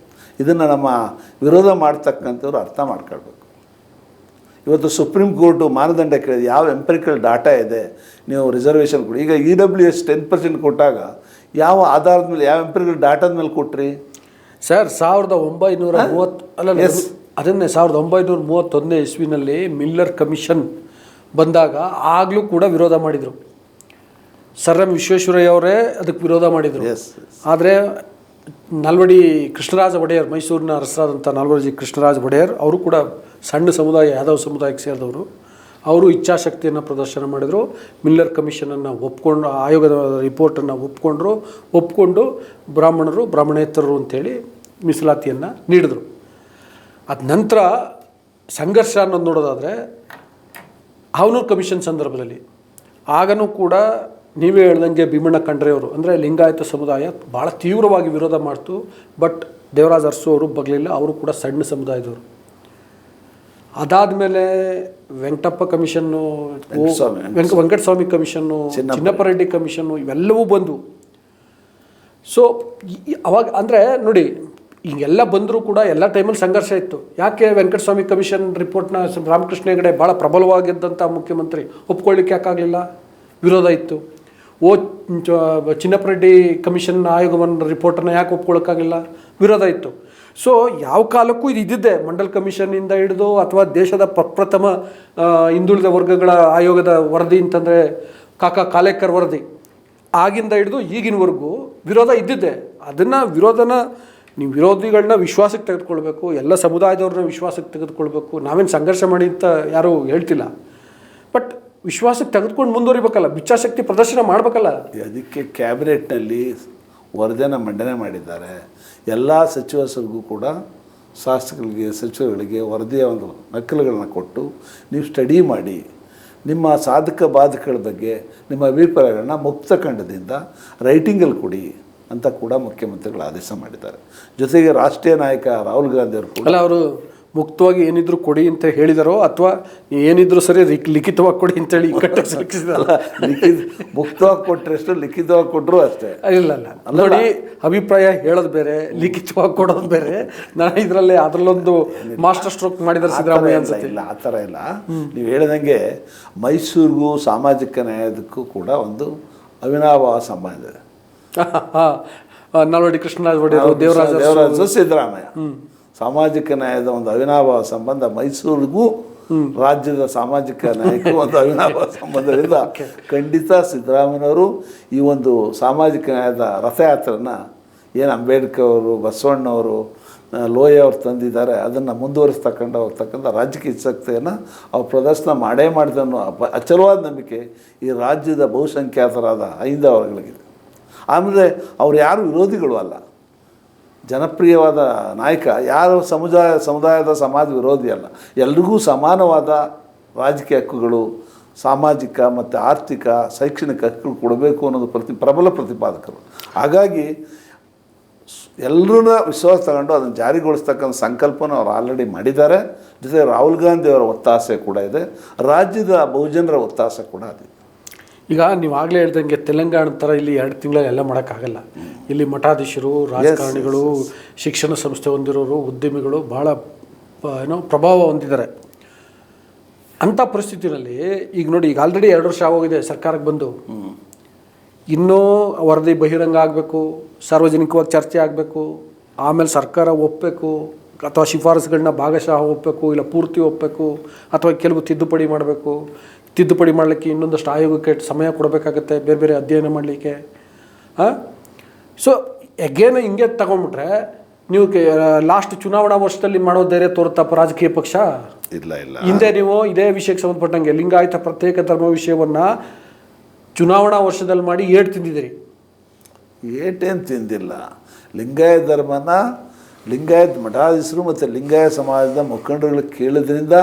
ಇದನ್ನು ನಮ್ಮ ವಿರೋಧ ಮಾಡ್ತಕ್ಕಂಥವ್ರು ಅರ್ಥ ಮಾಡ್ಕೊಳ್ಬೇಕು. ಇವತ್ತು ಸುಪ್ರೀಂ ಕೋರ್ಟು ಮಾನದಂಡ ಕೇಳಿದೆ. ಯಾವ ಎಂಪರಿಕಲ್ ಡಾಟಾ ಇದೆ? ನೀವು ರಿಸರ್ವೇಷನ್ ಕೊಡಿ. ಈಗ E W S ten percent ಕೊಟ್ಟಾಗ ಯಾವ ಆಧಾರದ ಮೇಲೆ ಯಾವ ಎಂಪರಿಕಲ್ ಡಾಟಾದ ಮೇಲೆ ಕೊಟ್ರಿ? ಸರ್ ಸಾವಿರದ ಒಂಬೈನೂರ ಮೂವತ್ತು ಅಲ್ಲ ಎಸ್ ಅದನ್ನೇ ಸಾವಿರದ ಒಂಬೈನೂರ ಮೂವತ್ತೊಂದನೇ ಇಸ್ವಿನಲ್ಲಿ ಮಿಲ್ಲರ್ ಕಮಿಷನ್ ಬಂದಾಗ ಆಗಲೂ ಕೂಡ ವಿರೋಧ ಮಾಡಿದರು. ಸರ್ ಎಂ ವಿಶ್ವೇಶ್ವರಯ್ಯ ಅವರೇ ಅದಕ್ಕೆ ವಿರೋಧ ಮಾಡಿದರು. ಎಸ್ ಆದರೆ ನಾಲ್ವಡಿ ಕೃಷ್ಣರಾಜ ಒಡೆಯರ್, ಮೈಸೂರಿನ ಅರಸರಾದಂಥ ನಾಲ್ವಡಿ ಕೃಷ್ಣರಾಜ ಒಡೆಯರ್, ಅವರು ಕೂಡ ಸಣ್ಣ ಸಮುದಾಯ, ಯಾದವ ಸಮುದಾಯಕ್ಕೆ ಸೇರಿದವರು. ಅವರು ಇಚ್ಛಾಶಕ್ತಿಯನ್ನು ಪ್ರದರ್ಶನ ಮಾಡಿದರು. ಮಿಲ್ಲರ್ ಕಮಿಷನನ್ನು ಒಪ್ಕೊಂಡು, ಆಯೋಗದ ರಿಪೋರ್ಟನ್ನು ಒಪ್ಕೊಂಡ್ರು. ಒಪ್ಕೊಂಡು ಬ್ರಾಹ್ಮಣರು, ಬ್ರಾಹ್ಮಣೇತರರು ಅಂತೇಳಿ ಮೀಸಲಾತಿಯನ್ನು ನೀಡಿದರು. ಅದ ನಂತರ ಸಂಘರ್ಷ ಅನ್ನೋದು ನೋಡೋದಾದರೆ ಅವನೂರು ಕಮಿಷನ್ ಸಂದರ್ಭದಲ್ಲಿ. ಆಗನೂ ಕೂಡ ನೀವೇ ಹೇಳ್ದಂಗೆ ಭೀಮಣ್ಣ ಖಂಡ್ರೆಯವರು ಅಂದರೆ ಲಿಂಗಾಯತ ಸಮುದಾಯ ಭಾಳ ತೀವ್ರವಾಗಿ ವಿರೋಧ ಮಾಡ್ತು ಬಟ್ ದೇವರಾಜ್ ಅರಸು ಅವರು ಬಗ್ಲಿಲ್ಲ ಅವರು ಕೂಡ ಸಣ್ಣ ಸಮುದಾಯದವರು. ಅದಾದಮೇಲೆ ವೆಂಕಟಪ್ಪ ಕಮಿಷನ್ನು ವೆಂಕಟಸ್ವಾಮಿ. ವೆಂಕ ವೆಂಕಟಸ್ವಾಮಿ ಕಮಿಷನ್ನು ಚಿನ್ನಪ್ಪ. ರೆಡ್ಡಿ. ಕಮಿಷನ್ನು ಇವೆಲ್ಲವೂ ಬಂದವು ಸೊ ಅವಾಗ ಅಂದರೆ ನೋಡಿ ಹಿಂಗೆಲ್ಲ ಬಂದರೂ ಕೂಡ ಎಲ್ಲ ಟೈಮಲ್ಲಿ ಸಂಘರ್ಷ ಇತ್ತು. ಯಾಕೆ ವೆಂಕಟಸ್ವಾಮಿ ಕಮಿಷನ್ ರಿಪೋರ್ಟ್ನ ರಾಮಕೃಷ್ಣ ಹೆಗಡೆ ಭಾಳ ಪ್ರಬಲವಾಗಿದ್ದಂಥ ಮುಖ್ಯಮಂತ್ರಿ ಒಪ್ಕೊಳ್ಳಿಕ್ಕೆ ಯಾಕಾಗಲಿಲ್ಲ? ವಿರೋಧ ಇತ್ತು. ಓ ಚಿನ್ನಪ್ಪ ಚಿನ್ನಪ್ಪರೆಡ್ಡಿ ಕಮಿಷನ್ ಆಯೋಗವನ್ನು ರಿಪೋರ್ಟನ್ನು ಯಾಕೆ ಒಪ್ಕೊಳ್ಳೋಕ್ಕಾಗಿಲ್ಲ ವಿರೋಧ ಇತ್ತು. ಸೊ ಯಾವ ಕಾಲಕ್ಕೂ ಇದು ಇದ್ದಿದ್ದೆ ಮಂಡಲ್ ಕಮಿಷನ್ನಿಂದ ಹಿಡಿದು ಅಥವಾ ದೇಶದ ಪ್ರಪ್ರಥಮ ಹಿಂದುಳಿದ ವರ್ಗಗಳ ಆಯೋಗದ ವರದಿ ಅಂತಂದರೆ ಕಾಕಾ ಕಾಲೇಕರ್ ವರದಿ. ಆಗಿಂದ ಹಿಡಿದು ಈಗಿನವರೆಗೂ ವಿರೋಧ ಇದ್ದಿದ್ದೆ. ಅದನ್ನು ವಿರೋಧನ, ನೀವು ವಿರೋಧಿಗಳನ್ನ ವಿಶ್ವಾಸಕ್ಕೆ ತೆಗೆದುಕೊಳ್ಬೇಕು, ಎಲ್ಲ ಸಮುದಾಯದವ್ರನ್ನ ವಿಶ್ವಾಸಕ್ಕೆ ತೆಗೆದುಕೊಳ್ಬೇಕು. ನಾವೇನು ಸಂಘರ್ಷ ಮಾಡಿ ಅಂತ ಯಾರೂ ಹೇಳ್ತಿಲ್ಲ. ವಿಶ್ವಾಸಕ್ಕೆ ತೆಗೆದುಕೊಂಡು ಮುಂದುವರಿಬೇಕಲ್ಲ ಇಚ್ಛಾಶಕ್ತಿ ಪ್ರದರ್ಶನ ಮಾಡಬೇಕಲ್ಲ. ಅದಕ್ಕೆ ಕ್ಯಾಬಿನೆಟ್ನಲ್ಲಿ ವರದಿಯನ್ನು ಮಂಡನೆ ಮಾಡಿದ್ದಾರೆ. ಎಲ್ಲ ಸಚಿವರಿಗೂ ಕೂಡ ಶಾಸಕರಿಗೆ ಸಚಿವರುಗಳಿಗೆ ವರದಿಯ ಒಂದು ನಕಲುಗಳನ್ನು ಕೊಟ್ಟು ನೀವು ಸ್ಟಡಿ ಮಾಡಿ ನಿಮ್ಮ ಸಾಧಕ ಬಾಧಕಗಳ ಬಗ್ಗೆ ನಿಮ್ಮ ಅಭಿಪ್ರಾಯಗಳನ್ನ ಮುಕ್ತ ಖಂಡದಿಂದ ರೈಟಿಂಗಲ್ಲಿ ಕೊಡಿ ಅಂತ ಕೂಡ ಮುಖ್ಯಮಂತ್ರಿಗಳು ಆದೇಶ ಮಾಡಿದ್ದಾರೆ. ಜೊತೆಗೆ ರಾಷ್ಟ್ರೀಯ ನಾಯಕ ರಾಹುಲ್ ಗಾಂಧಿ ಅವರು ಕೂಡ ಅಲ್ಲ ಅವರು ಮುಕ್ತವಾಗಿ ಏನಿದ್ರು ಕೊಡಿ ಅಂತ ಹೇಳಿದಾರೋ ಅಥವಾ ಏನಿದ್ರು ಸರಿ ಲಿಖಿತವಾಗಿ ಕೊಡಿ ಅಂತೇಳಿ ಕಟ್ಟಕ್ಕೆ ಮುಕ್ತವಾಗಿ ಲಿಖಿತ ಮುಕ್ತವಾಗಿ ಕೊಟ್ಟರೆಷ್ಟು ಲಿಖಿತವಾಗಿ ಕೊಟ್ಟರು ಅಷ್ಟೇ. ಇಲ್ಲ ಅಲ್ಲ ನೋಡಿ ಅಭಿಪ್ರಾಯ ಹೇಳೋದು ಬೇರೆ ಲಿಖಿತವಾಗಿ ಕೊಡೋದು ಬೇರೆ. ನಾನು ಇದರಲ್ಲಿ ಅದರಲ್ಲೊಂದು ಮಾಸ್ಟರ್ ಸ್ಟ್ರೋಕ್ ಮಾಡಿದ್ರೆ ಸಿದ್ದರಾಮಯ್ಯ ಅನ್ಸುತ್ತೆ. ಇಲ್ಲ ಆ ಥರ ಇಲ್ಲ. ನೀವು ಹೇಳಿದಂಗೆ ಮೈಸೂರಿಗೂ ಸಾಮಾಜಿಕ ನ್ಯಾಯದಕ್ಕೂ ಕೂಡ ಒಂದು ಅವಿನಾಭಾವ ಸಂಬಂಧ ಇದೆ. ನಾಲ್ವಡಿ ಕೃಷ್ಣರಾಜ ಒಡೆಯರು ದೇವರಾಜ ದೇವರಾಜ ಸಿದ್ದರಾಮಯ್ಯ. ಸಾಮಾಜಿಕ ನ್ಯಾಯದ ಒಂದು ಅವಿನಾಭಾವ ಸಂಬಂಧ ಮೈಸೂರಿಗೂ ರಾಜ್ಯದ ಸಾಮಾಜಿಕ ನ್ಯಾಯಕ್ಕೂ ಒಂದು ಅವಿನಾಭಾವ ಸಂಬಂಧದಿಂದ ಖಂಡಿತ ಸಿದ್ದರಾಮಯ್ಯವರು ಈ ಒಂದು ಸಾಮಾಜಿಕ ನ್ಯಾಯದ ರಥಯಾತ್ರೆನ ಏನು ಅಂಬೇಡ್ಕರ್ ಅವರು ಬಸವಣ್ಣವರು ಲೋಯ ಅವರು ತಂದಿದ್ದಾರೆ ಅದನ್ನು ಮುಂದುವರಿಸ್ತಕ್ಕಂಥ ಹೋಗ್ತಕ್ಕಂಥ ರಾಜಕೀಯ ಶಕ್ತಿಯನ್ನು ಅವ್ರು ಪ್ರದರ್ಶನ ಮಾಡೇ ಮಾಡಿದೆ ಅನ್ನೋ ಅಚಲವಾದ ನಂಬಿಕೆ ಈ ರಾಜ್ಯದ ಬಹುಸಂಖ್ಯಾತರಾದ ಐದು ವರ್ಗಗಳಿಗಿದೆ ಆಮೇಲೆ ಅವ್ರು ಯಾರು ವಿರೋಧಿಗಳು ಅಲ್ಲ. ಜನಪ್ರಿಯವಾದ ನಾಯಕ ಯಾರು ಸಮುದಾಯ, ಸಮುದಾಯದ ಸಮಾಜ ವಿರೋಧಿ ಅಲ್ಲ. ಎಲ್ರಿಗೂ ಸಮಾನವಾದ ರಾಜಕೀಯ ಹಕ್ಕುಗಳು, ಸಾಮಾಜಿಕ ಮತ್ತು ಆರ್ಥಿಕ, ಶೈಕ್ಷಣಿಕ ಹಕ್ಕುಗಳು ಕೊಡಬೇಕು ಅನ್ನೋದು ಪ್ರತಿ, ಪ್ರಬಲ ಪ್ರತಿಪಾದಕರು. ಹಾಗಾಗಿ ಎಲ್ಲರನ್ನ ವಿಶ್ವಾಸ ತಗೊಂಡು ಅದನ್ನು ಜಾರಿಗೊಳಿಸ್ತಕ್ಕಂಥ ಸಂಕಲ್ಪನ ಅವ್ರು ಆಲ್ರೆಡಿ ಮಾಡಿದ್ದಾರೆ. ಜೊತೆಗೆ ರಾಹುಲ್ ಗಾಂಧಿ ಅವರ ಒತ್ತಾಸೆ ಕೂಡ ಇದೆ. ರಾಜ್ಯದ ಬಹುಜನರ ಒತ್ತಾಸೆ ಕೂಡ ಇದೆ ಈಗ ನೀವು ಆಗಲೇ ಹೇಳ್ದಂಗೆ ತೆಲಂಗಾಣ ಥರ ಇಲ್ಲಿ ಎರಡು ತಿಂಗಳಲ್ಲಿ ಎಲ್ಲ ಮಾಡೋಕ್ಕಾಗಲ್ಲ. ಇಲ್ಲಿ ಮಠಾಧೀಶರು ರಾಜಕಾರಣಿಗಳು ಶಿಕ್ಷಣ ಸಂಸ್ಥೆ ಹೊಂದಿರೋರು ಉದ್ಯಮಿಗಳು ಭಾಳ ಏನೋ ಪ್ರಭಾವ ಹೊಂದಿದ್ದಾರೆ. ಅಂಥ ಪರಿಸ್ಥಿತಿನಲ್ಲಿ ಈಗ ನೋಡಿ ಈಗ ಆಲ್ರೆಡಿ ಎರಡು ವರ್ಷ ಆಗೋಗಿದೆ ಸರ್ಕಾರಕ್ಕೆ ಬಂದು. ಇನ್ನೂ ವರದಿ ಬಹಿರಂಗ ಆಗಬೇಕು ಸಾರ್ವಜನಿಕವಾಗಿ ಚರ್ಚೆ ಆಗಬೇಕು ಆಮೇಲೆ ಸರ್ಕಾರ ಒಪ್ಪಬೇಕು ಅಥವಾ ಶಿಫಾರಸುಗಳನ್ನ ಭಾಗಶಃ ಒಪ್ಪಬೇಕು ಇಲ್ಲ ಪೂರ್ತಿ ಒಪ್ಪಬೇಕು ಅಥವಾ ಕೆಲವು ತಿದ್ದುಪಡಿ ಮಾಡಬೇಕು. ತಿದ್ದುಪಡಿ ಮಾಡಲಿಕ್ಕೆ ಇನ್ನೊಂದಷ್ಟು ಆಯೋಗಕ್ಕೆ ಸಮಯ ಕೊಡಬೇಕಾಗತ್ತೆ ಬೇರೆ ಬೇರೆ ಅಧ್ಯಯನ ಮಾಡಲಿಕ್ಕೆ. ಹಾಂ ಸೊ ಎಗೇನ ಹಿಂಗೆ ತಗೊಂಡ್ಬಿಟ್ರೆ ನೀವು ಲಾಸ್ಟ್ ಚುನಾವಣಾ ವರ್ಷದಲ್ಲಿ ಮಾಡೋ ಧೈರ್ಯ ತೋರ್ತಪ್ಪ ರಾಜಕೀಯ ಪಕ್ಷ? ಇಲ್ಲ ಇಲ್ಲ. ಹಿಂದೆ ನೀವು ಇದೇ ವಿಷಯಕ್ಕೆ ಸಂಬಂಧಪಟ್ಟಂಗೆ ಲಿಂಗಾಯತ ಪ್ರತ್ಯೇಕ ಧರ್ಮ ವಿಷಯವನ್ನು ಚುನಾವಣಾ ವರ್ಷದಲ್ಲಿ ಮಾಡಿ ಏಟ್ ತಿಂದಿದ್ದೀರಿ. ಏಟೇನು ತಿಂದಿಲ್ಲ. ಲಿಂಗಾಯತ ಧರ್ಮನ ಲಿಂಗಾಯತ್ ಮಠಾಧೀಶರು ಮತ್ತು ಲಿಂಗಾಯತ ಸಮಾಜದ ಮುಖಂಡರುಗಳು ಕೇಳಿದ್ರಿಂದ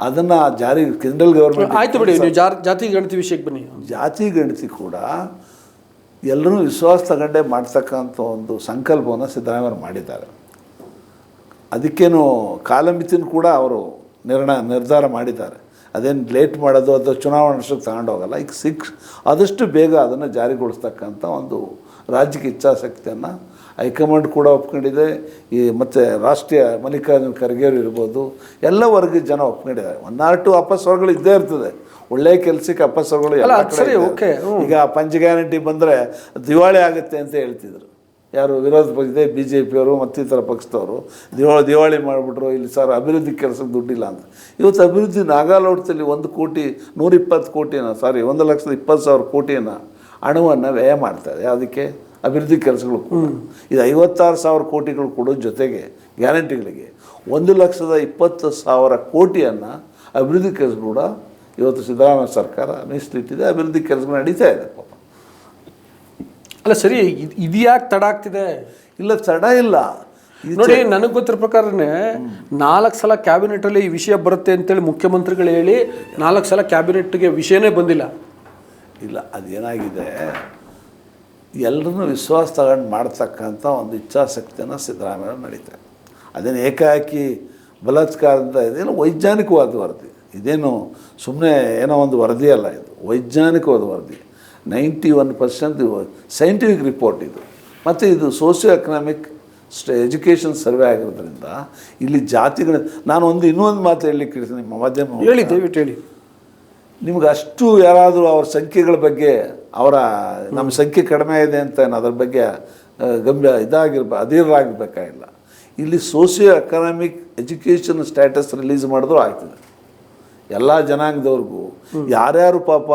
ಅದನ್ನು ಜಾರಿ ಸೆಂಟ್ರಲ್ ಗೌರ್ಮೆಂಟ್ ಆಯ್ತು ಬಿಡಿ ನೀವು ಜಾತಿ ಗಣತಿ ವಿಷಯಕ್ಕೆ ಬನ್ನಿ. ಜಾತಿ ಗಣತಿ ಕೂಡ ಎಲ್ಲರೂ ವಿಶ್ವಾಸ ತಗೊಂಡೇ ಮಾಡ್ತಕ್ಕಂಥ ಒಂದು ಸಂಕಲ್ಪವನ್ನು ಸಿದ್ದರಾಮಯ್ಯವರು ಮಾಡಿದ್ದಾರೆ. ಅದಕ್ಕೇನು ಕಾಲಮಿತಿನ ಕೂಡ ಅವರು ನಿರ್ಣಯ, ನಿರ್ಧಾರ ಮಾಡಿದ್ದಾರೆ. ಅದೇನು ಲೇಟ್ ಮಾಡೋದು ಅಥವಾ ಚುನಾವಣಾ ಅಷ್ಟಕ್ಕೆ ತಗೊಂಡೋಗಲ್ಲ. ಈಗ ಸಿಕ್ಸ್ ಆದಷ್ಟು ಬೇಗ ಅದನ್ನು ಜಾರಿಗೊಳಿಸ್ತಕ್ಕಂಥ ಒಂದು ರಾಜ್ಯಕ್ಕೆ ಇಚ್ಛಾಶಕ್ತಿಯನ್ನು ಹೈಕಮಾಂಡ್ ಕೂಡ ಒಪ್ಕೊಂಡಿದೆ. ಈ ಮತ್ತು ರಾಷ್ಟ್ರೀಯ ಮಲ್ಲಿಕಾರ್ಜುನ ಖರ್ಗೆಯವರು ಇರ್ಬೋದು, ಎಲ್ಲ ವರ್ಗದ ಜನ ಒಪ್ಕೊಂಡಿದ್ದಾರೆ. ಒನ್ ಆರ್ ಟು ಅಪಸ್ವರಗಳು ಇದ್ದೇ ಇರ್ತದೆ. ಒಳ್ಳೆಯ ಕೆಲಸಕ್ಕೆ ಅಪ್ಪಸರುಗಳು ಎಲ್ಲ ಸರಿ, ಓಕೆ, ಈಗ ಪಂಚ ಗ್ಯಾರಂಟಿ ಬಂದರೆ ದಿವಾಳಿ ಆಗುತ್ತೆ ಅಂತ ಹೇಳ್ತಿದ್ರು. ಯಾರು ವಿರೋಧ ಪಕ್ಷದ ಬಿ ಜೆ ಪಿಯವರು ಮತ್ತಿತರ ಪಕ್ಷದವರು ದಿವಾಳಿ ದಿವಾಳಿ ಮಾಡಿಬಿಟ್ರು ಇಲ್ಲಿ ಸರ್ ಅಭಿವೃದ್ಧಿ ಕೆಲಸಕ್ಕೆ ದುಡ್ಡಿಲ್ಲ ಅಂತ. ಇವತ್ತು ಅಭಿವೃದ್ಧಿ ನಾಗಾಲೋಟದಲ್ಲಿ ಒಂದು ಕೋಟಿ ನೂರಿಪ್ಪತ್ತು ಕೋಟಿನ ಸಾರಿ ಒಂದು ಲಕ್ಷದ ಇಪ್ಪತ್ತು ಸಾವಿರ ಕೋಟಿನ ಹಣವನ್ನು ವ್ಯಯ ಮಾಡ್ತಾರೆ ಅದಕ್ಕೆ ಅಭಿವೃದ್ಧಿ ಕೆಲಸಗಳು ಕೂಡ. ಇದು ಐವತ್ತಾರು ಸಾವಿರ ಕೋಟಿಗಳು ಕೊಡೋ ಜೊತೆಗೆ ಗ್ಯಾರಂಟಿಗಳಿಗೆ ಒಂದು ಲಕ್ಷದ ಇಪ್ಪತ್ತು ಸಾವಿರ ಕೋಟಿಯನ್ನು ಅಭಿವೃದ್ಧಿ ಕೆಲಸ ಕೂಡ ಇವತ್ತು ಸಿದ್ದರಾಮಯ್ಯ ಸರ್ಕಾರ ಮೀಸಲಿಟ್ಟಿದೆ ಅಭಿವೃದ್ಧಿ ಕೆಲಸಗಳು ನಡೀತಾ ಇದೆ. ಅಲ್ಲ ಸರಿ ಇದು ಇದ್ಯಾಕೆ ತಡ ಆಗ್ತಿದೆ? ಇಲ್ಲ ತಡ ಇಲ್ಲ. ನೋಡಿ ನನಗೆ ಗೊತ್ತಿರೋ ಪ್ರಕಾರನೇ ನಾಲ್ಕು ಸಲ ಕ್ಯಾಬಿನೆಟಲ್ಲಿ ಈ ವಿಷಯ ಬರುತ್ತೆ ಅಂತೇಳಿ ಮುಖ್ಯಮಂತ್ರಿಗಳು ಹೇಳಿ ನಾಲ್ಕು ಸಲ ಕ್ಯಾಬಿನೆಟ್ಗೆ ವಿಷಯನೇ ಬಂದಿಲ್ಲ. ಇಲ್ಲ ಅದೇನಾಗಿದೆ? ಎಲ್ಲರನ್ನೂ ವಿಶ್ವಾಸ ತಗೊಂಡು ಮಾಡ್ತಕ್ಕಂಥ ಒಂದು ಇಚ್ಛಾಶಕ್ತಿಯನ್ನು ಸಿದ್ದರಾಮಯ್ಯ ನಡೀತಾರೆ. ಅದನ್ನು ಏಕಾಕಿ ಬಲಾತ್ಕಾರದಿಂದ ಇದೇನು ವೈಜ್ಞಾನಿಕವಾದ ವರದಿ. ಇದೇನು ಸುಮ್ಮನೆ ಏನೋ ಒಂದು ವರದಿ ಅಲ್ಲ ಇದು. ವೈಜ್ಞಾನಿಕವಾದ ವರದಿ. Ninety one percent scientific report ಇದು. ಮತ್ತು ಇದು socio economic stay education survey ಆಗಿರೋದ್ರಿಂದ ಇಲ್ಲಿ ಜಾತಿಗಳ ನಾನು ಒಂದು ಇನ್ನೊಂದು ಮಾತು ಹೇಳಲಿಕ್ಕೆ ಇರ್ತೀನಿ ನಿಮ್ಮ ಮಾಧ್ಯಮ ಹೇಳಿ ದಯವಿಟ್ಟು ಹೇಳಿ. ನಿಮ್ಗೆ ಅಷ್ಟು ಯಾರಾದರೂ ಅವ್ರ ಸಂಖ್ಯೆಗಳ ಬಗ್ಗೆ ಅವರ ನಮ್ಮ ಸಂಖ್ಯೆ ಕಡಿಮೆ ಇದೆ ಅಂತ ಏನು ಅದ್ರ ಬಗ್ಗೆ ಗಂಭೀರ ಇದಾಗಿರ್ಬ ಅಧೀರರಾಗಬೇಕಾಗಿಲ್ಲ ಇಲ್ಲಿ. Socio economic education status release ಮಾಡಿದ್ರು ಆಗ್ತದೆ ಎಲ್ಲ ಜನಾಂಗದವ್ರಿಗೂ. ಯಾರ್ಯಾರು ಪಾಪ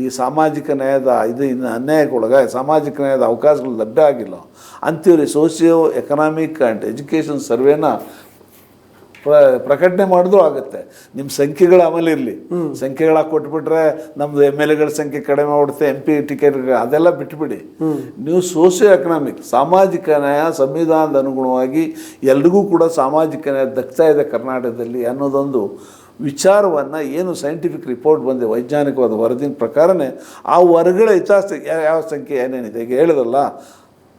ಈ ಸಾಮಾಜಿಕ ನ್ಯಾಯದ ಇದು ಇನ್ನು ಅನ್ಯಾಯಕ್ಕೊಳಗ ಸಾಮಾಜಿಕ ನ್ಯಾಯದ ಅವಕಾಶಗಳು ಲಭ್ಯ ಆಗಿಲ್ಲ. ಅಂತೀವ್ರಿ ಸೋಷಿಯೋ ಎಕನಾಮಿಕ್ ಆ್ಯಂಡ್ ಎಜುಕೇಷನ್ ಸರ್ವೇನ ಪ್ರ, ಪ್ರಕಟಣೆ ಮಾಡಿದ್ರು ಆಗುತ್ತೆ. ನಿಮ್ಮ ಸಂಖ್ಯೆಗಳು ಆಮೇಲೆ ಇರಲಿ. ಸಂಖ್ಯೆಗಳ ಕೊಟ್ಬಿಟ್ರೆ ನಮ್ದು ಎಂ ಎಲ್ ಎಗಳ ಸಂಖ್ಯೆ ಕಡಿಮೆ ಮಾಡುತ್ತೆ ಎಂ ಪಿ ಟಿಕೆಟ್ ಅದೆಲ್ಲ ಬಿಟ್ಬಿಡಿ. ನೀವು ಸೋಷಿಯೋ ಎಕನಾಮಿಕ್ ಸಾಮಾಜಿಕ ನ್ಯಾಯ ಸಂವಿಧಾನದ ಅನುಗುಣವಾಗಿ ಎಲ್ರಿಗೂ ಕೂಡ ಸಾಮಾಜಿಕ ನ್ಯಾಯ ದಕ್ತಾ ಇದೆ ಕರ್ನಾಟಕದಲ್ಲಿ ಅನ್ನೋದೊಂದು ವಿಚಾರವನ್ನು ಏನು ಸೈಂಟಿಫಿಕ್ ರಿಪೋರ್ಟ್ ಬಂದಿದೆ ವೈಜ್ಞಾನಿಕವಾದ ವರದಿನ ಪ್ರಕಾರನೇ ಆ ವರ್ಗಗಳ ಹಿತಾಸ್ತಿ ಯಾವ ಸಂಖ್ಯೆ ಏನೇನಿದೆ? ಈಗ ಹೇಳಿದಲ್ಲ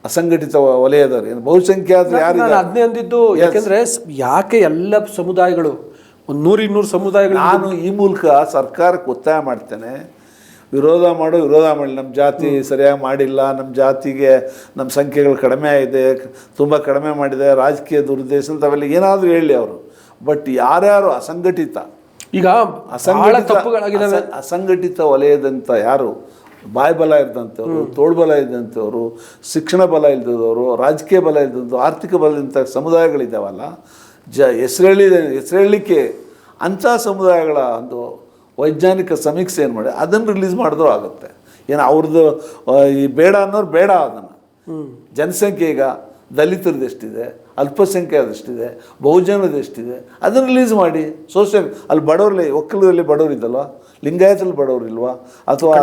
ಅಸಂಘಟಿತ ವಲಯದವರು ಏನು ಬಹುಸಂಖ್ಯಾತ ಯಾರು ಅದನ್ನೇ ಅಂದಿದ್ದು ಯಾಕೆಂದರೆ ಯಾಕೆ ಎಲ್ಲ ಸಮುದಾಯಗಳು ಒಂದು ನೂರು ಇನ್ನೂರು ಸಮುದಾಯಗಳು ನಾನು ಈ ಮೂಲಕ ಸರ್ಕಾರಕ್ಕೆ ಒತ್ತಾಯ ಮಾಡ್ತೇನೆ. ವಿರೋಧ ಮಾಡು ವಿರೋಧ ಮಾಡಿ ನಮ್ಮ ಜಾತಿ ಸರಿಯಾಗಿ ಮಾಡಿಲ್ಲ. ನಮ್ಮ ಜಾತಿಗೆ ನಮ್ಮ ಸಂಖ್ಯೆಗಳು ಕಡಿಮೆ ಆಗಿದೆ. ತುಂಬ ಕಡಿಮೆ ಮಾಡಿದೆ. ರಾಜಕೀಯ ದುರುದ್ದೇಶ ಅಂತ ಅವೆಲ್ಲ ಏನಾದರೂ ಹೇಳಿ ಅವರು. ಬಟ್ ಯಾರ್ಯಾರು ಅಸಂಘಟಿತ ಈಗ ಅಸಂಘಟಿತ ಅಸಂಘಟಿತ ವಲಯದಂಥ ಯಾರು? ಬಾಯ್ಬಲ ಇದ್ದಂಥವ್ರು ತೋಳ್ಬಲ ಇದ್ದಂಥವ್ರು ಶಿಕ್ಷಣ ಬಲ ಇಲ್ದವರು ರಾಜಕೀಯ ಬಲ ಇದ್ದಂಥ ಆರ್ಥಿಕ ಬಲದಂಥ ಸಮುದಾಯಗಳಿದ್ದಾವಲ್ಲ ಜ ಹೆಸರೇಳಿ ಹೆಸರೇಳಲಿಕ್ಕೆ ಅಂಥ ಸಮುದಾಯಗಳ ಒಂದು ವೈಜ್ಞಾನಿಕ ಸಮೀಕ್ಷೆ ಏನು ಮಾಡಿ ಅದನ್ನು ರಿಲೀಸ್ ಮಾಡಿದ್ರು ಆಗುತ್ತೆ. ಏನು ಅವ್ರದ್ದು ಈ ಬೇಡ ಅನ್ನೋರು ಬೇಡ ಅದನ್ನು. ಜನಸಂಖ್ಯೆ ಈಗ ದಲಿತರದ್ದು ಎಷ್ಟಿದೆ ಅಲ್ಪಸಂಖ್ಯಾತದೆಷ್ಟಿದೆ ಬಹುಜನದ ಎಷ್ಟಿದೆ ಅದನ್ನು ರಿಲೀಸ್ ಮಾಡಿ ಸೋಷಿಯಲ್ ಅಲ್ಲಿ ಬಡವರಲ್ಲಿ ಒಕ್ಕಲದಲ್ಲಿ ಬಡವರಿದ್ದಲ್ವ? ಲಿಂಗಾಯತಲ್ಲಿ ಬಡವರಿಲ್ವಾ? ಅಥವಾ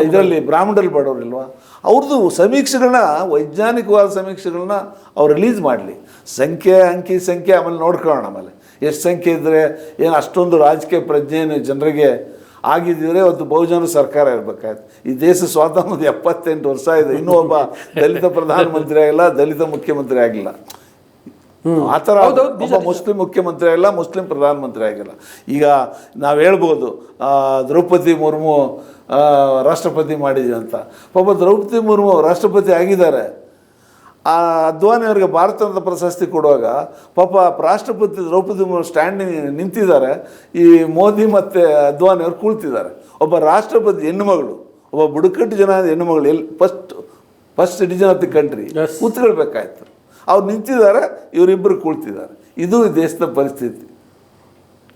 ಇದರಲ್ಲಿ ಬ್ರಾಹ್ಮಣರಲ್ಲಿ ಬಡವರಿಲ್ವಾ? ಅವ್ರದ್ದು ಸಮೀಕ್ಷೆಗಳನ್ನ ವೈಜ್ಞಾನಿಕವಾದ ಸಮೀಕ್ಷೆಗಳನ್ನ ಅವ್ರು ರಿಲೀಸ್ ಮಾಡಲಿ. ಸಂಖ್ಯೆ ಅಂಕಿ ಸಂಖ್ಯೆ ಆಮೇಲೆ ನೋಡ್ಕೊಳ್ಳೋಣ ಆಮೇಲೆ. ಎಷ್ಟು ಸಂಖ್ಯೆ ಇದ್ದರೆ ಏನು ಅಷ್ಟೊಂದು ರಾಜಕೀಯ ಪ್ರಜ್ಞೆಯನ್ನು ಜನರಿಗೆ ಆಗಿದ್ದರೆ ಒಂದು ಬಹುಜನ ಸರ್ಕಾರ ಇರಬೇಕಾಯ್ತು. ಈ ದೇಶ ಸ್ವಾತಂತ್ರ್ಯ ಎಪ್ಪತ್ತೆಂಟು ವರ್ಷ ಇದೆ ಇನ್ನೂ ಒಬ್ಬ ದಲಿತ ಪ್ರಧಾನಮಂತ್ರಿ ಆಗಿಲ್ಲ ದಲಿತ ಮುಖ್ಯಮಂತ್ರಿ ಆಗಿಲ್ಲ. ಆ ಥರ ಒಬ್ಬ ಮುಸ್ಲಿಂ ಮುಖ್ಯಮಂತ್ರಿ ಆಗಿಲ್ಲ ಮುಸ್ಲಿಂ ಪ್ರಧಾನಮಂತ್ರಿ ಆಗಿಲ್ಲ. ಈಗ ನಾವು ಹೇಳ್ಬೋದು ದ್ರೌಪದಿ ಮುರ್ಮು ರಾಷ್ಟ್ರಪತಿ ಮಾಡಿದ್ವಿ ಅಂತ. ಪಾಪ ದ್ರೌಪದಿ ಮುರ್ಮು ರಾಷ್ಟ್ರಪತಿ ಆಗಿದ್ದಾರೆ. ಆ ಅದ್ವಾನಿ ಅವರಿಗೆ ಭಾರತ ರತ್ನ ಪ್ರಶಸ್ತಿ ಕೊಡುವಾಗ ಪಾಪ ರಾಷ್ಟ್ರಪತಿ ದ್ರೌಪದಿ ಸ್ಟ್ಯಾಂಡಿಂಗ್ ನಿಂತಿದ್ದಾರೆ. ಈ ಮೋದಿ ಮತ್ತು ಅದ್ವಾನಿ ಅವರು ಕುಳ್ತಿದ್ದಾರೆ. ಒಬ್ಬ ರಾಷ್ಟ್ರಪತಿ ಹೆಣ್ಣುಮಗಳು ಒಬ್ಬ ಬುಡಕಟ್ಟು ಜನ ಹೆಣ್ಣುಮಗಳು ಎಲ್ಲಿ first first citizen of the country. ಕೂತ್ಕೊಳ್ಬೇಕಾಯ್ತು. ಅವ್ರು ನಿಂತಿದ್ದಾರೆ ಇವರಿಬ್ಬರು ಕುಳ್ತಿದ್ದಾರೆ. ಇದು ದೇಶದ ಪರಿಸ್ಥಿತಿ.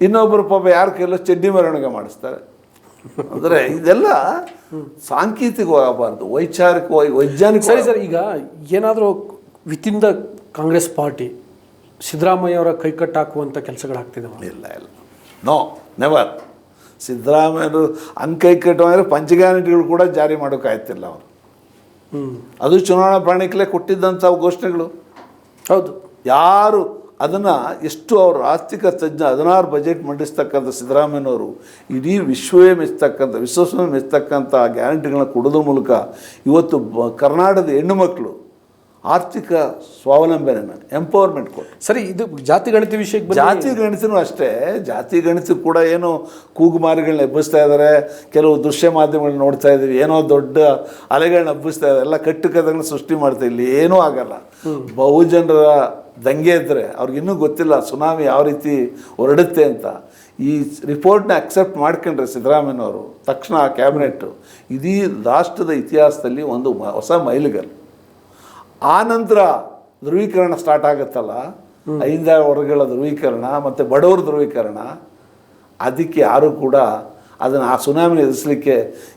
ಇನ್ನೊಬ್ಬರು ಪಾಪ ಯಾರ ಕೈಲೋ ಚಡ್ಡಿ ಮೆರವಣಿಗೆ ಮಾಡಿಸ್ತಾರೆ. ಅಂದರೆ ಇದೆಲ್ಲ ಸಾಂಕೇತಿಕವಾಗಬಾರ್ದು ವೈಚಾರಿಕವಾಗಿ ವೈಜ್ಞಾನಿಕ ಸರಿ ಸರ್ ಈಗ ಏನಾದರೂ within the Congress party Siddaramaiah ಅವರ ಕೈಕಟ್ಟು ಹಾಕುವಂಥ ಕೆಲಸಗಳಾಗ್ತಿದ್ದಾವೆ ಇಲ್ಲ ಇಲ್ಲ. ನೋ ನೆವರ್ ಸಿದ್ದರಾಮಯ್ಯರು ಅಂಕೈ ಕಟ್ಟುವಂದ್ರೆ ಪಂಚಗ್ಯಾರಂಟಿಗಳು ಕೂಡ ಜಾರಿ ಮಾಡೋಕ್ಕಾಯ್ತಿಲ್ಲ ಅವರು. ಅದು ಚುನಾವಣಾ ಪ್ರಾಣಿಕಲೇ ಕೊಟ್ಟಿದ್ದಂಥ ಘೋಷಣೆಗಳು. ಹೌದು. ಯಾರು ಅದನ್ನು ಎಷ್ಟು ಅವರು ಆರ್ಥಿಕ ತಜ್ಞ ಹದಿನಾರು ಬಜೆಟ್ ಮಂಡಿಸ್ತಕ್ಕಂಥ ಸಿದ್ದರಾಮಯ್ಯನವರು ಇಡೀ ವಿಶ್ವವೇ ಮೆಚ್ಚತಕ್ಕಂಥ ವಿಶ್ವಸ್ವೇ ಮೆಚ್ಚತಕ್ಕಂಥ ಗ್ಯಾರಂಟಿಗಳನ್ನ ಕೊಡೋದ್ರ ಮೂಲಕ ಇವತ್ತು ಬ ಕರ್ನಾಟಕದ ಹೆಣ್ಣು ಮಕ್ಕಳು ಆರ್ಥಿಕ ಸ್ವಾವಲಂಬನೆ ಎಂಪವರ್ಮೆಂಟ್ ಕೊಟ್ಟು. ಸರಿ ಇದು ಜಾತಿ ಗಣಿತ ವಿಷಯಕ್ಕೆ ಜಾತಿ ಗಣಿತನೂ ಅಷ್ಟೇ ಜಾತಿ ಗಣಿತ ಕೂಡ ಏನು ಕೂಗುಮಾರಿಗಳನ್ನ ಎಬ್ಬಿಸ್ತಾ ಇದ್ದಾರೆ ಕೆಲವು ದೃಶ್ಯ ಮಾಧ್ಯಮಗಳನ್ನ ನೋಡ್ತಾ ಇದ್ದೀವಿ ಏನೋ ದೊಡ್ಡ ಅಲೆಗಳನ್ನ ಎಬ್ಬಿಸ್ತಾ ಇದ್ದಾರೆ ಎಲ್ಲ ಕಟ್ಟು ಕಥೆಗಳನ್ನ ಸೃಷ್ಟಿ ಮಾಡ್ತಾ ಇಲ್ಲಿ ಏನೂ ಆಗಲ್ಲ. ಬಹುಜನರ ದಂಗೆ ಇದ್ದರೆ ಅವ್ರಿಗಿನ್ನೂ ಗೊತ್ತಿಲ್ಲ ಸುನಾಮಿ ಯಾವ ರೀತಿ ಹೊರಡುತ್ತೆ ಅಂತ. ಈ ರಿಪೋರ್ಟ್ನ ಅಕ್ಸೆಪ್ಟ್ ಮಾಡ್ಕೊಂಡ್ರೆ ಸಿದ್ದರಾಮಯ್ಯನವರು ತಕ್ಷಣ ಆ ಕ್ಯಾಬಿನೆಟ್ಟು ಇಡೀ ರಾಷ್ಟ್ರದ ಇತಿಹಾಸದಲ್ಲಿ ಒಂದು ಹೊಸ ಮೈಲಿಗಲ್ಲು. ಆ ನಂತರ ಧ್ರುವೀಕರಣ ಸ್ಟಾರ್ಟ್ ಆಗುತ್ತಲ್ಲ? ಐದಾರು ವರ್ಗಗಳ ಧ್ರುವೀಕರಣ ಮತ್ತು ಬಡವರ ಧ್ರುವೀಕರಣ. ಅದಕ್ಕೆ ಯಾರೂ ಕೂಡ ಅದನ್ನು ಆ ಸುನಾಮಿನ ಎದುರಿಸಲಿಕ್ಕೆ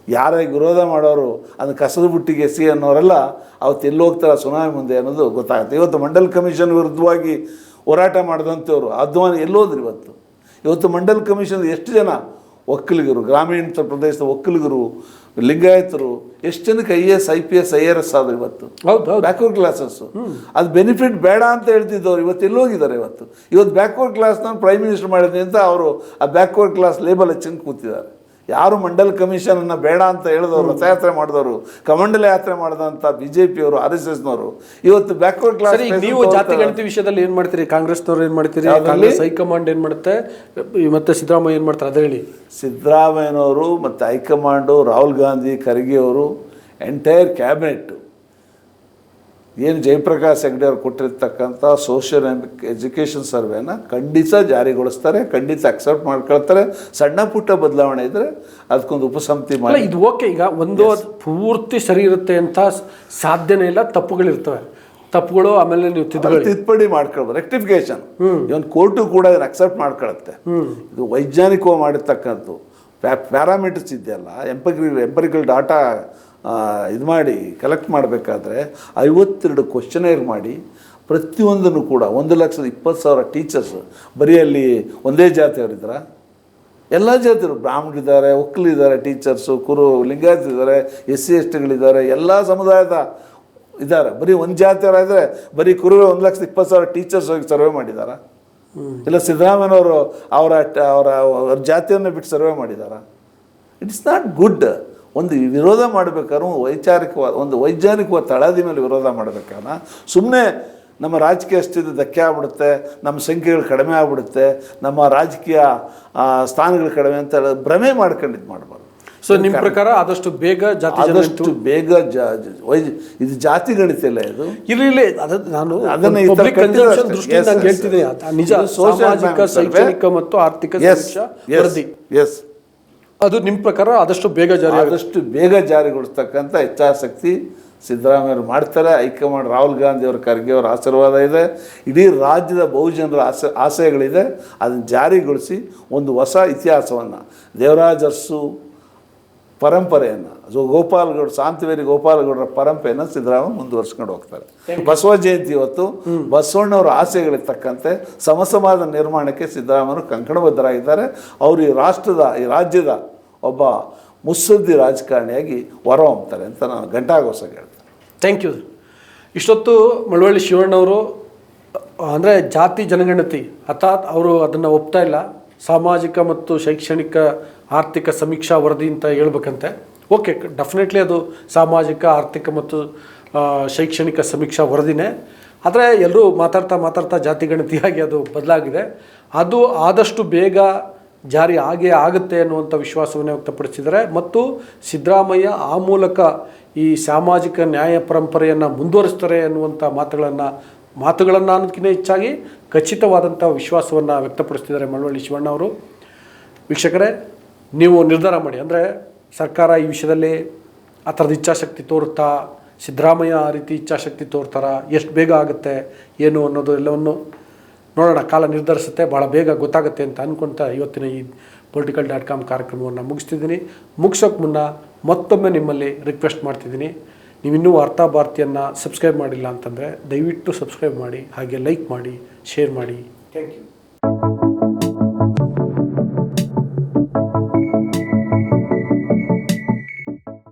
ಯಾರೇ ವಿರೋಧ ಮಾಡೋರು ಅದನ್ನು ಕಸದ ಬುಟ್ಟಿಗೆ ಸಿ ಅನ್ನೋರೆಲ್ಲ ಅವತ್ತು ಎಲ್ಲಿ ಹೋಗ್ತಾರೆ ಸುನಾಮಿ ಮುಂದೆ ಅನ್ನೋದು ಗೊತ್ತಾಗುತ್ತೆ. ಇವತ್ತು ಮಂಡಲ್ ಕಮಿಷನ್ ವಿರುದ್ಧವಾಗಿ ಹೋರಾಟ ಮಾಡಿದಂಥವ್ರು ಅದ್ವಾನಿ ಎಲ್ಲೋದ್ರು ಇವತ್ತು? ಇವತ್ತು ಮಂಡಲ್ ಕಮಿಷನ್ ಎಷ್ಟು ಜನ ಒಕ್ಕಲಿಗರು ಗ್ರಾಮೀಣ ಪ್ರದೇಶದ ಒಕ್ಕಲಿಗರು ಲಿಂಗಾಯತರು ಎಷ್ಟು ಜನಕ್ಕೆ I A S I P S I R S ಆದ್ರು ಇವತ್ತು? ಹೌದು ಬ್ಯಾಕ್ವರ್ಡ್ ಕ್ಲಾಸಸ್ಸು ಅದು ಬೆನಿಫಿಟ್ ಬೇಡ ಅಂತ ಹೇಳ್ತಿದ್ದವ್ರು ಇವತ್ತು ಎಲ್ಲಿ ಹೋಗಿದ್ದಾರೆ ಇವತ್ತು? ಇವತ್ತು ಬ್ಯಾಕ್ವರ್ಡ್ ಕ್ಲಾಸ್ನ ಪ್ರೈಮ್ ಮಿನಿಸ್ಟರ್ ಮಾಡಿದ್ವಿ ಅಂತ ಅವರು ಆ ಬ್ಯಾಕ್ವರ್ಡ್ ಕ್ಲಾಸ್ ಲೇಬಲ್ ಹಚ್ಚಿಂದು ಕೂತಿದ್ದಾರೆ. ಯಾರು ಮಂಡಲ್ ಕಮಿಷನನ್ನು ಬೇಡ ಅಂತ ಹೇಳಿದವರು ರಥಯಾತ್ರೆ ಮಾಡಿದವರು ಕಮಂಡಲ ಯಾತ್ರೆ ಮಾಡಿದಂಥ ಬಿ ಜೆ ಪಿಯವರು ಆರ್ ಎಸ್ ಎಸ್ನವರು ಇವತ್ತು ಬ್ಯಾಕ್ವರ್ಡ್ ಕ್ಲಾಸ್ ಸರಿ ನೀವು ಜಾತಿ ಗಣತಿ ವಿಷಯದಲ್ಲಿ ಏನು ಮಾಡ್ತೀರಿ? ಕಾಂಗ್ರೆಸ್ನವ್ರು ಏನು ಮಾಡ್ತೀರಿ? ಕಾಂಗ್ರೆಸ್ ಹೈಕಮಾಂಡ್ ಏನ್ ಮಾಡುತ್ತೆ? ಮತ್ತೆ ಸಿದ್ದರಾಮಯ್ಯ ಏನ್ ಮಾಡ್ತಾರೆ? ಅದೇ ಹೇಳಿ. ಸಿದ್ದರಾಮಯ್ಯನವರು ಮತ್ತು ಹೈಕಮಾಂಡು ರಾಹುಲ್ ಗಾಂಧಿ ಖರ್ಗೆ ಅವರು ಎಂಟೈರ್ ಕ್ಯಾಬಿನೆಟ್ಟು ಏನು ಜಯಪ್ರಕಾಶ್ ಹೆಗ್ಡೆ ಅವ್ರು ಕೊಟ್ಟಿರ್ತಕ್ಕಂಥ ಸೋಷಿಯಲ್ ಎಜುಕೇಷನ್ ಸರ್ವೆನ ಖಂಡಿತ ಜಾರಿಗೊಳಿಸ್ತಾರೆ ಖಂಡಿತ ಅಕ್ಸೆಪ್ಟ್ ಮಾಡ್ಕೊಳ್ತಾರೆ. ಸಣ್ಣ ಪುಟ್ಟ ಬದಲಾವಣೆ ಇದ್ದರೆ ಅದಕ್ಕೊಂದು ಉಪಸಮಿತಿ ಮಾಡಿ. ಇದು ಓಕೆ ಈಗ ಒಂದು ಪೂರ್ತಿ ಸರಿ ಇರುತ್ತೆ ಅಂತ ಸಾಧ್ಯನೇ ಇಲ್ಲ ತಪ್ಪುಗಳಿರ್ತವೆ ತಪ್ಪುಗಳು ಆಮೇಲೆ ನೀವು ತಿದ್ದುಪಡಿ ಮಾಡ್ಕೊಳ್ಬೋದು. ರೆಕ್ಟಿಫಿಕೇಶನ್ ಇವನ್ ಕೋರ್ಟು ಕೂಡ ಇದನ್ನು ಅಕ್ಸೆಪ್ಟ್ ಮಾಡ್ಕೊಳತ್ತೆ. ಇದು ವೈಜ್ಞಾನಿಕವಾಗಿ ಮಾಡಿರ್ತಕ್ಕಂಥದ್ದು. ಪ್ಯಾರಾಮೀಟರ್ಸ್ ಇದೆಯಲ್ಲ ಎಂಪರಿಕಲ್ ಎಂಪರಿಕಲ್ ಡಾಟಾ ಇದು ಮಾಡಿ ಕಲೆಕ್ಟ್ ಮಾಡಬೇಕಾದ್ರೆ ಐವತ್ತೆರಡು ಕ್ವಶನೇರ್ ಮಾಡಿ ಪ್ರತಿಯೊಂದನ್ನು ಕೂಡ ಒಂದು ಲಕ್ಷದ ಇಪ್ಪತ್ತು ಸಾವಿರ ಟೀಚರ್ಸ್ ಬರೀ ಅಲ್ಲಿ ಒಂದೇ ಜಾತಿಯವರಿದ್ದಾರೆ ಎಲ್ಲ ಜಾತಿಯವರು ಬ್ರಾಹ್ಮಣರಿದ್ದಾರೆ ಒಕ್ಕಲಿದ್ದಾರೆ ಟೀಚರ್ಸು ಕುರು ಲಿಂಗಾಯತ ಇದ್ದಾರೆ ಎಸ್ ಸಿ ಎಸ್ ಟಿಗಳಿದ್ದಾರೆ ಎಲ್ಲ ಸಮುದಾಯದ ಇದ್ದಾರೆ. ಬರೀ ಒಂದು ಜಾತಿಯವರಾದರೆ ಬರೀ ಕುರು ಒಂದು ಲಕ್ಷದ ಇಪ್ಪತ್ತು ಸಾವಿರ ಟೀಚರ್ಸ್ ಹೋಗಿ ಸರ್ವೆ ಮಾಡಿದ್ದಾರೆ ಇಲ್ಲ ಸಿದ್ದರಾಮಯ್ಯನವರು ಅವರ ಅವರ ಅವ್ರ ಜಾತಿಯನ್ನು ಬಿಟ್ಟು ಸರ್ವೆ ಮಾಡಿದ್ದಾರೆ ಇಟ್ಸ್ ನಾಟ್ ಗುಡ್ ಒಂದು ವಿರೋಧ ಮಾಡಬೇಕಾದ್ರೂ ವೈಚಾರಿಕವಾದ ಒಂದು ವೈಜ್ಞಾನಿಕವಾದ ತಳದಿ ಮೇಲೆ ವಿರೋಧ ಮಾಡಬೇಕಾದ್ರೆ ಸುಮ್ಮನೆ ನಮ್ಮ ರಾಜಕೀಯ ಸ್ಥಿತಿ ಧಕ್ಕೆ ಆಗ್ಬಿಡುತ್ತೆ ನಮ್ಮ ಸಂಖ್ಯೆಗಳು ಕಡಿಮೆ ಆಗ್ಬಿಡುತ್ತೆ ನಮ್ಮ ರಾಜಕೀಯ ಸ್ಥಾನಗಳು ಕಡಿಮೆ ಅಂತ ಭ್ರಮೆ ಭ್ರಮೆ ಇದು ಮಾಡಬಾರ್ದು. ಸೊ ನಿಮ್ಮ ಪ್ರಕಾರ ಆದಷ್ಟು ಬೇಗ ಜಾತಿ ಆದಷ್ಟು ಬೇಗ ಇದು ಜಾತಿ ಗಣಿತ ಇಲ್ಲ ಇದು? ಇಲ್ಲಿ ಇಲ್ಲ ನಾನು ಅದನ್ನ ದೃಷ್ಟಿಯಿಂದ ಹೇಳ್ತಿದ್ದೀನಿ. ನಿಜ ಸಾಮಾಜಿಕ. ಶೈಕ್ಷಣಿಕ ಮತ್ತು ಆರ್ಥಿಕ ಎಸ್ ಸಮೀಕ್ಷಾ ಎಸ್ ವರದಿ ಎಸ್ ಅದು ನಿಮ್ಮ ಪ್ರಕಾರ ಆದಷ್ಟು ಬೇಗ ಜಾರಿ. ಆದಷ್ಟು ಬೇಗ ಜಾರಿಗೊಳಿಸ್ತಕ್ಕಂಥ ಇಚ್ಛಾಶಕ್ತಿ ಸಿದ್ದರಾಮಯ್ಯರು ಮಾಡ್ತಾರೆ. ಹೈಕಮಾಂಡ್ ರಾಹುಲ್ ಗಾಂಧಿ ಅವರ ಖರ್ಗೆ ಅವರ ಆಶೀರ್ವಾದ ಇದೆ. ಇಡೀ ರಾಜ್ಯದ ಬಹುಜನರ ಆಸೆ ಆಸೆಗಳಿದೆ. ಅದನ್ನು ಜಾರಿಗೊಳಿಸಿ ಒಂದು ಹೊಸ ಇತಿಹಾಸವನ್ನು, ದೇವರಾಜ ಅರಸು ಪರಂಪರೆಯನ್ನು ಸೊ ಗೋಪಾಲ್ಗೌಡ ಶಾಂತವೇರಿ ಗೋಪಾಲಗೌಡರ ಪರಂಪರೆಯನ್ನು ಸಿದ್ದರಾಮಯ್ಯ ಮುಂದುವರ್ಸ್ಕೊಂಡು ಹೋಗ್ತಾರೆ. ಬಸವ ಜಯಂತಿ ಇವತ್ತು ಬಸವಣ್ಣವರ ಆಸೆಗಳಿಗೆ ತಕ್ಕಂತೆ ಸಮಸಮಾಜ ನಿರ್ಮಾಣಕ್ಕೆ ಸಿದ್ದರಾಮಯ್ಯರು ಕಂಕಣಬದ್ಧರಾಗಿದ್ದಾರೆ. ಅವರು ಈ ರಾಷ್ಟ್ರದ ಈ ರಾಜ್ಯದ ಒಬ್ಬ ಮುಸ್ಸುದ್ದಿ ರಾಜಕಾರಣಿಯಾಗಿ ಹೊರಹೊಮ್ತಾರೆ ಅಂತ ನಾನು ಘಂಟಾಘೋಷ ಹೇಳ್ತೇನೆ. ಥ್ಯಾಂಕ್ ಯು ಇಷ್ಟೊತ್ತು ಮಳವಳ್ಳಿ ಶಿವಣ್ಣವರು ಅಂದರೆ ಜಾತಿ ಜನಗಣತಿ ಅರ್ಥಾತ್ ಅವರು ಅದನ್ನು ಒಪ್ತಾ ಇಲ್ಲ. ಸಾಮಾಜಿಕ ಮತ್ತು ಶೈಕ್ಷಣಿಕ ಆರ್ಥಿಕ ಸಮೀಕ್ಷಾ ವರದಿ ಅಂತ ಹೇಳ್ಬೇಕಂತೆ. ಓಕೆ ಡೆಫಿನೆಟ್ಲಿ ಅದು ಸಾಮಾಜಿಕ, ಆರ್ಥಿಕ ಮತ್ತು ಶೈಕ್ಷಣಿಕ ಸಮೀಕ್ಷಾ ವರದಿನೇ. ಆದರೆ ಎಲ್ಲರೂ ಮಾತಾಡ್ತಾ ಮಾತಾಡ್ತಾ ಜಾತಿ ಗಣತಿಯಾಗಿ ಅದು ಬದಲಾಗಿದೆ. ಅದು ಆದಷ್ಟು ಬೇಗ ಜಾರಿ ಆಗೇ ಆಗುತ್ತೆ ಅನ್ನುವಂಥ ವಿಶ್ವಾಸವನ್ನು ವ್ಯಕ್ತಪಡಿಸಿದ್ದಾರೆ. ಮತ್ತು ಸಿದ್ದರಾಮಯ್ಯ ಆ ಮೂಲಕ ಈ ಸಾಮಾಜಿಕ ನ್ಯಾಯ ಪರಂಪರೆಯನ್ನು ಮುಂದುವರಿಸ್ತಾರೆ ಅನ್ನುವಂಥ ಮಾತುಗಳನ್ನು ಮಾತುಗಳನ್ನು ಅನ್ನೋದಕ್ಕಿಂತ ಹೆಚ್ಚಾಗಿ ಖಚಿತವಾದಂಥ ವಿಶ್ವಾಸವನ್ನು ವ್ಯಕ್ತಪಡಿಸ್ತಿದ್ದಾರೆ ಮಳವಳ್ಳಿ ಶಿವಣ್ಣ ಅವರು. ವೀಕ್ಷಕರೇ ನೀವು ನಿರ್ಧಾರ ಮಾಡಿ. ಅಂದರೆ ಸರ್ಕಾರ ಈ ವಿಷಯದಲ್ಲಿ ಆ ಥರದ ಇಚ್ಛಾಶಕ್ತಿ ತೋರುತ್ತಾ, ಸಿದ್ದರಾಮಯ್ಯ ಆ ರೀತಿ ಇಚ್ಛಾಶಕ್ತಿ ತೋರ್ತಾರ, ಎಷ್ಟು ಬೇಗ ಆಗುತ್ತೆ, ಏನು ಅನ್ನೋದು ಎಲ್ಲವನ್ನು ನೋಡೋಣ. ಕಾಲ ನಿರ್ಧರಿಸುತ್ತೆ ಭಾಳ ಬೇಗ ಗೊತ್ತಾಗುತ್ತೆ ಅಂತ ಅಂದ್ಕೊಳ್ತಾ ಇವತ್ತಿನ ಈ ಪೊಲಿಟಿಕಲ್ ಡಾಟ್ ಕಾಮ್ ಕಾರ್ಯಕ್ರಮವನ್ನು ಮುಗಿಸ್ತಿದ್ದೀನಿ. ಮುಗಿಸೋಕ್ಕೆ ಮುನ್ನ ಮತ್ತೊಮ್ಮೆ ನಿಮ್ಮಲ್ಲಿ ರಿಕ್ವೆಸ್ಟ್ ಮಾಡ್ತಿದ್ದೀನಿ. ನೀವಿನ್ನೂ ಅರ್ಥ ಭಾರತಿಯನ್ನು ಸಬ್ಸ್ಕ್ರೈಬ್ ಮಾಡಿಲ್ಲ ಅಂತಂದರೆ ದಯವಿಟ್ಟು ಸಬ್ಸ್ಕ್ರೈಬ್ ಮಾಡಿ, ಹಾಗೆ ಲೈಕ್ ಮಾಡಿ ಶೇರ್ ಮಾಡಿ. Thank you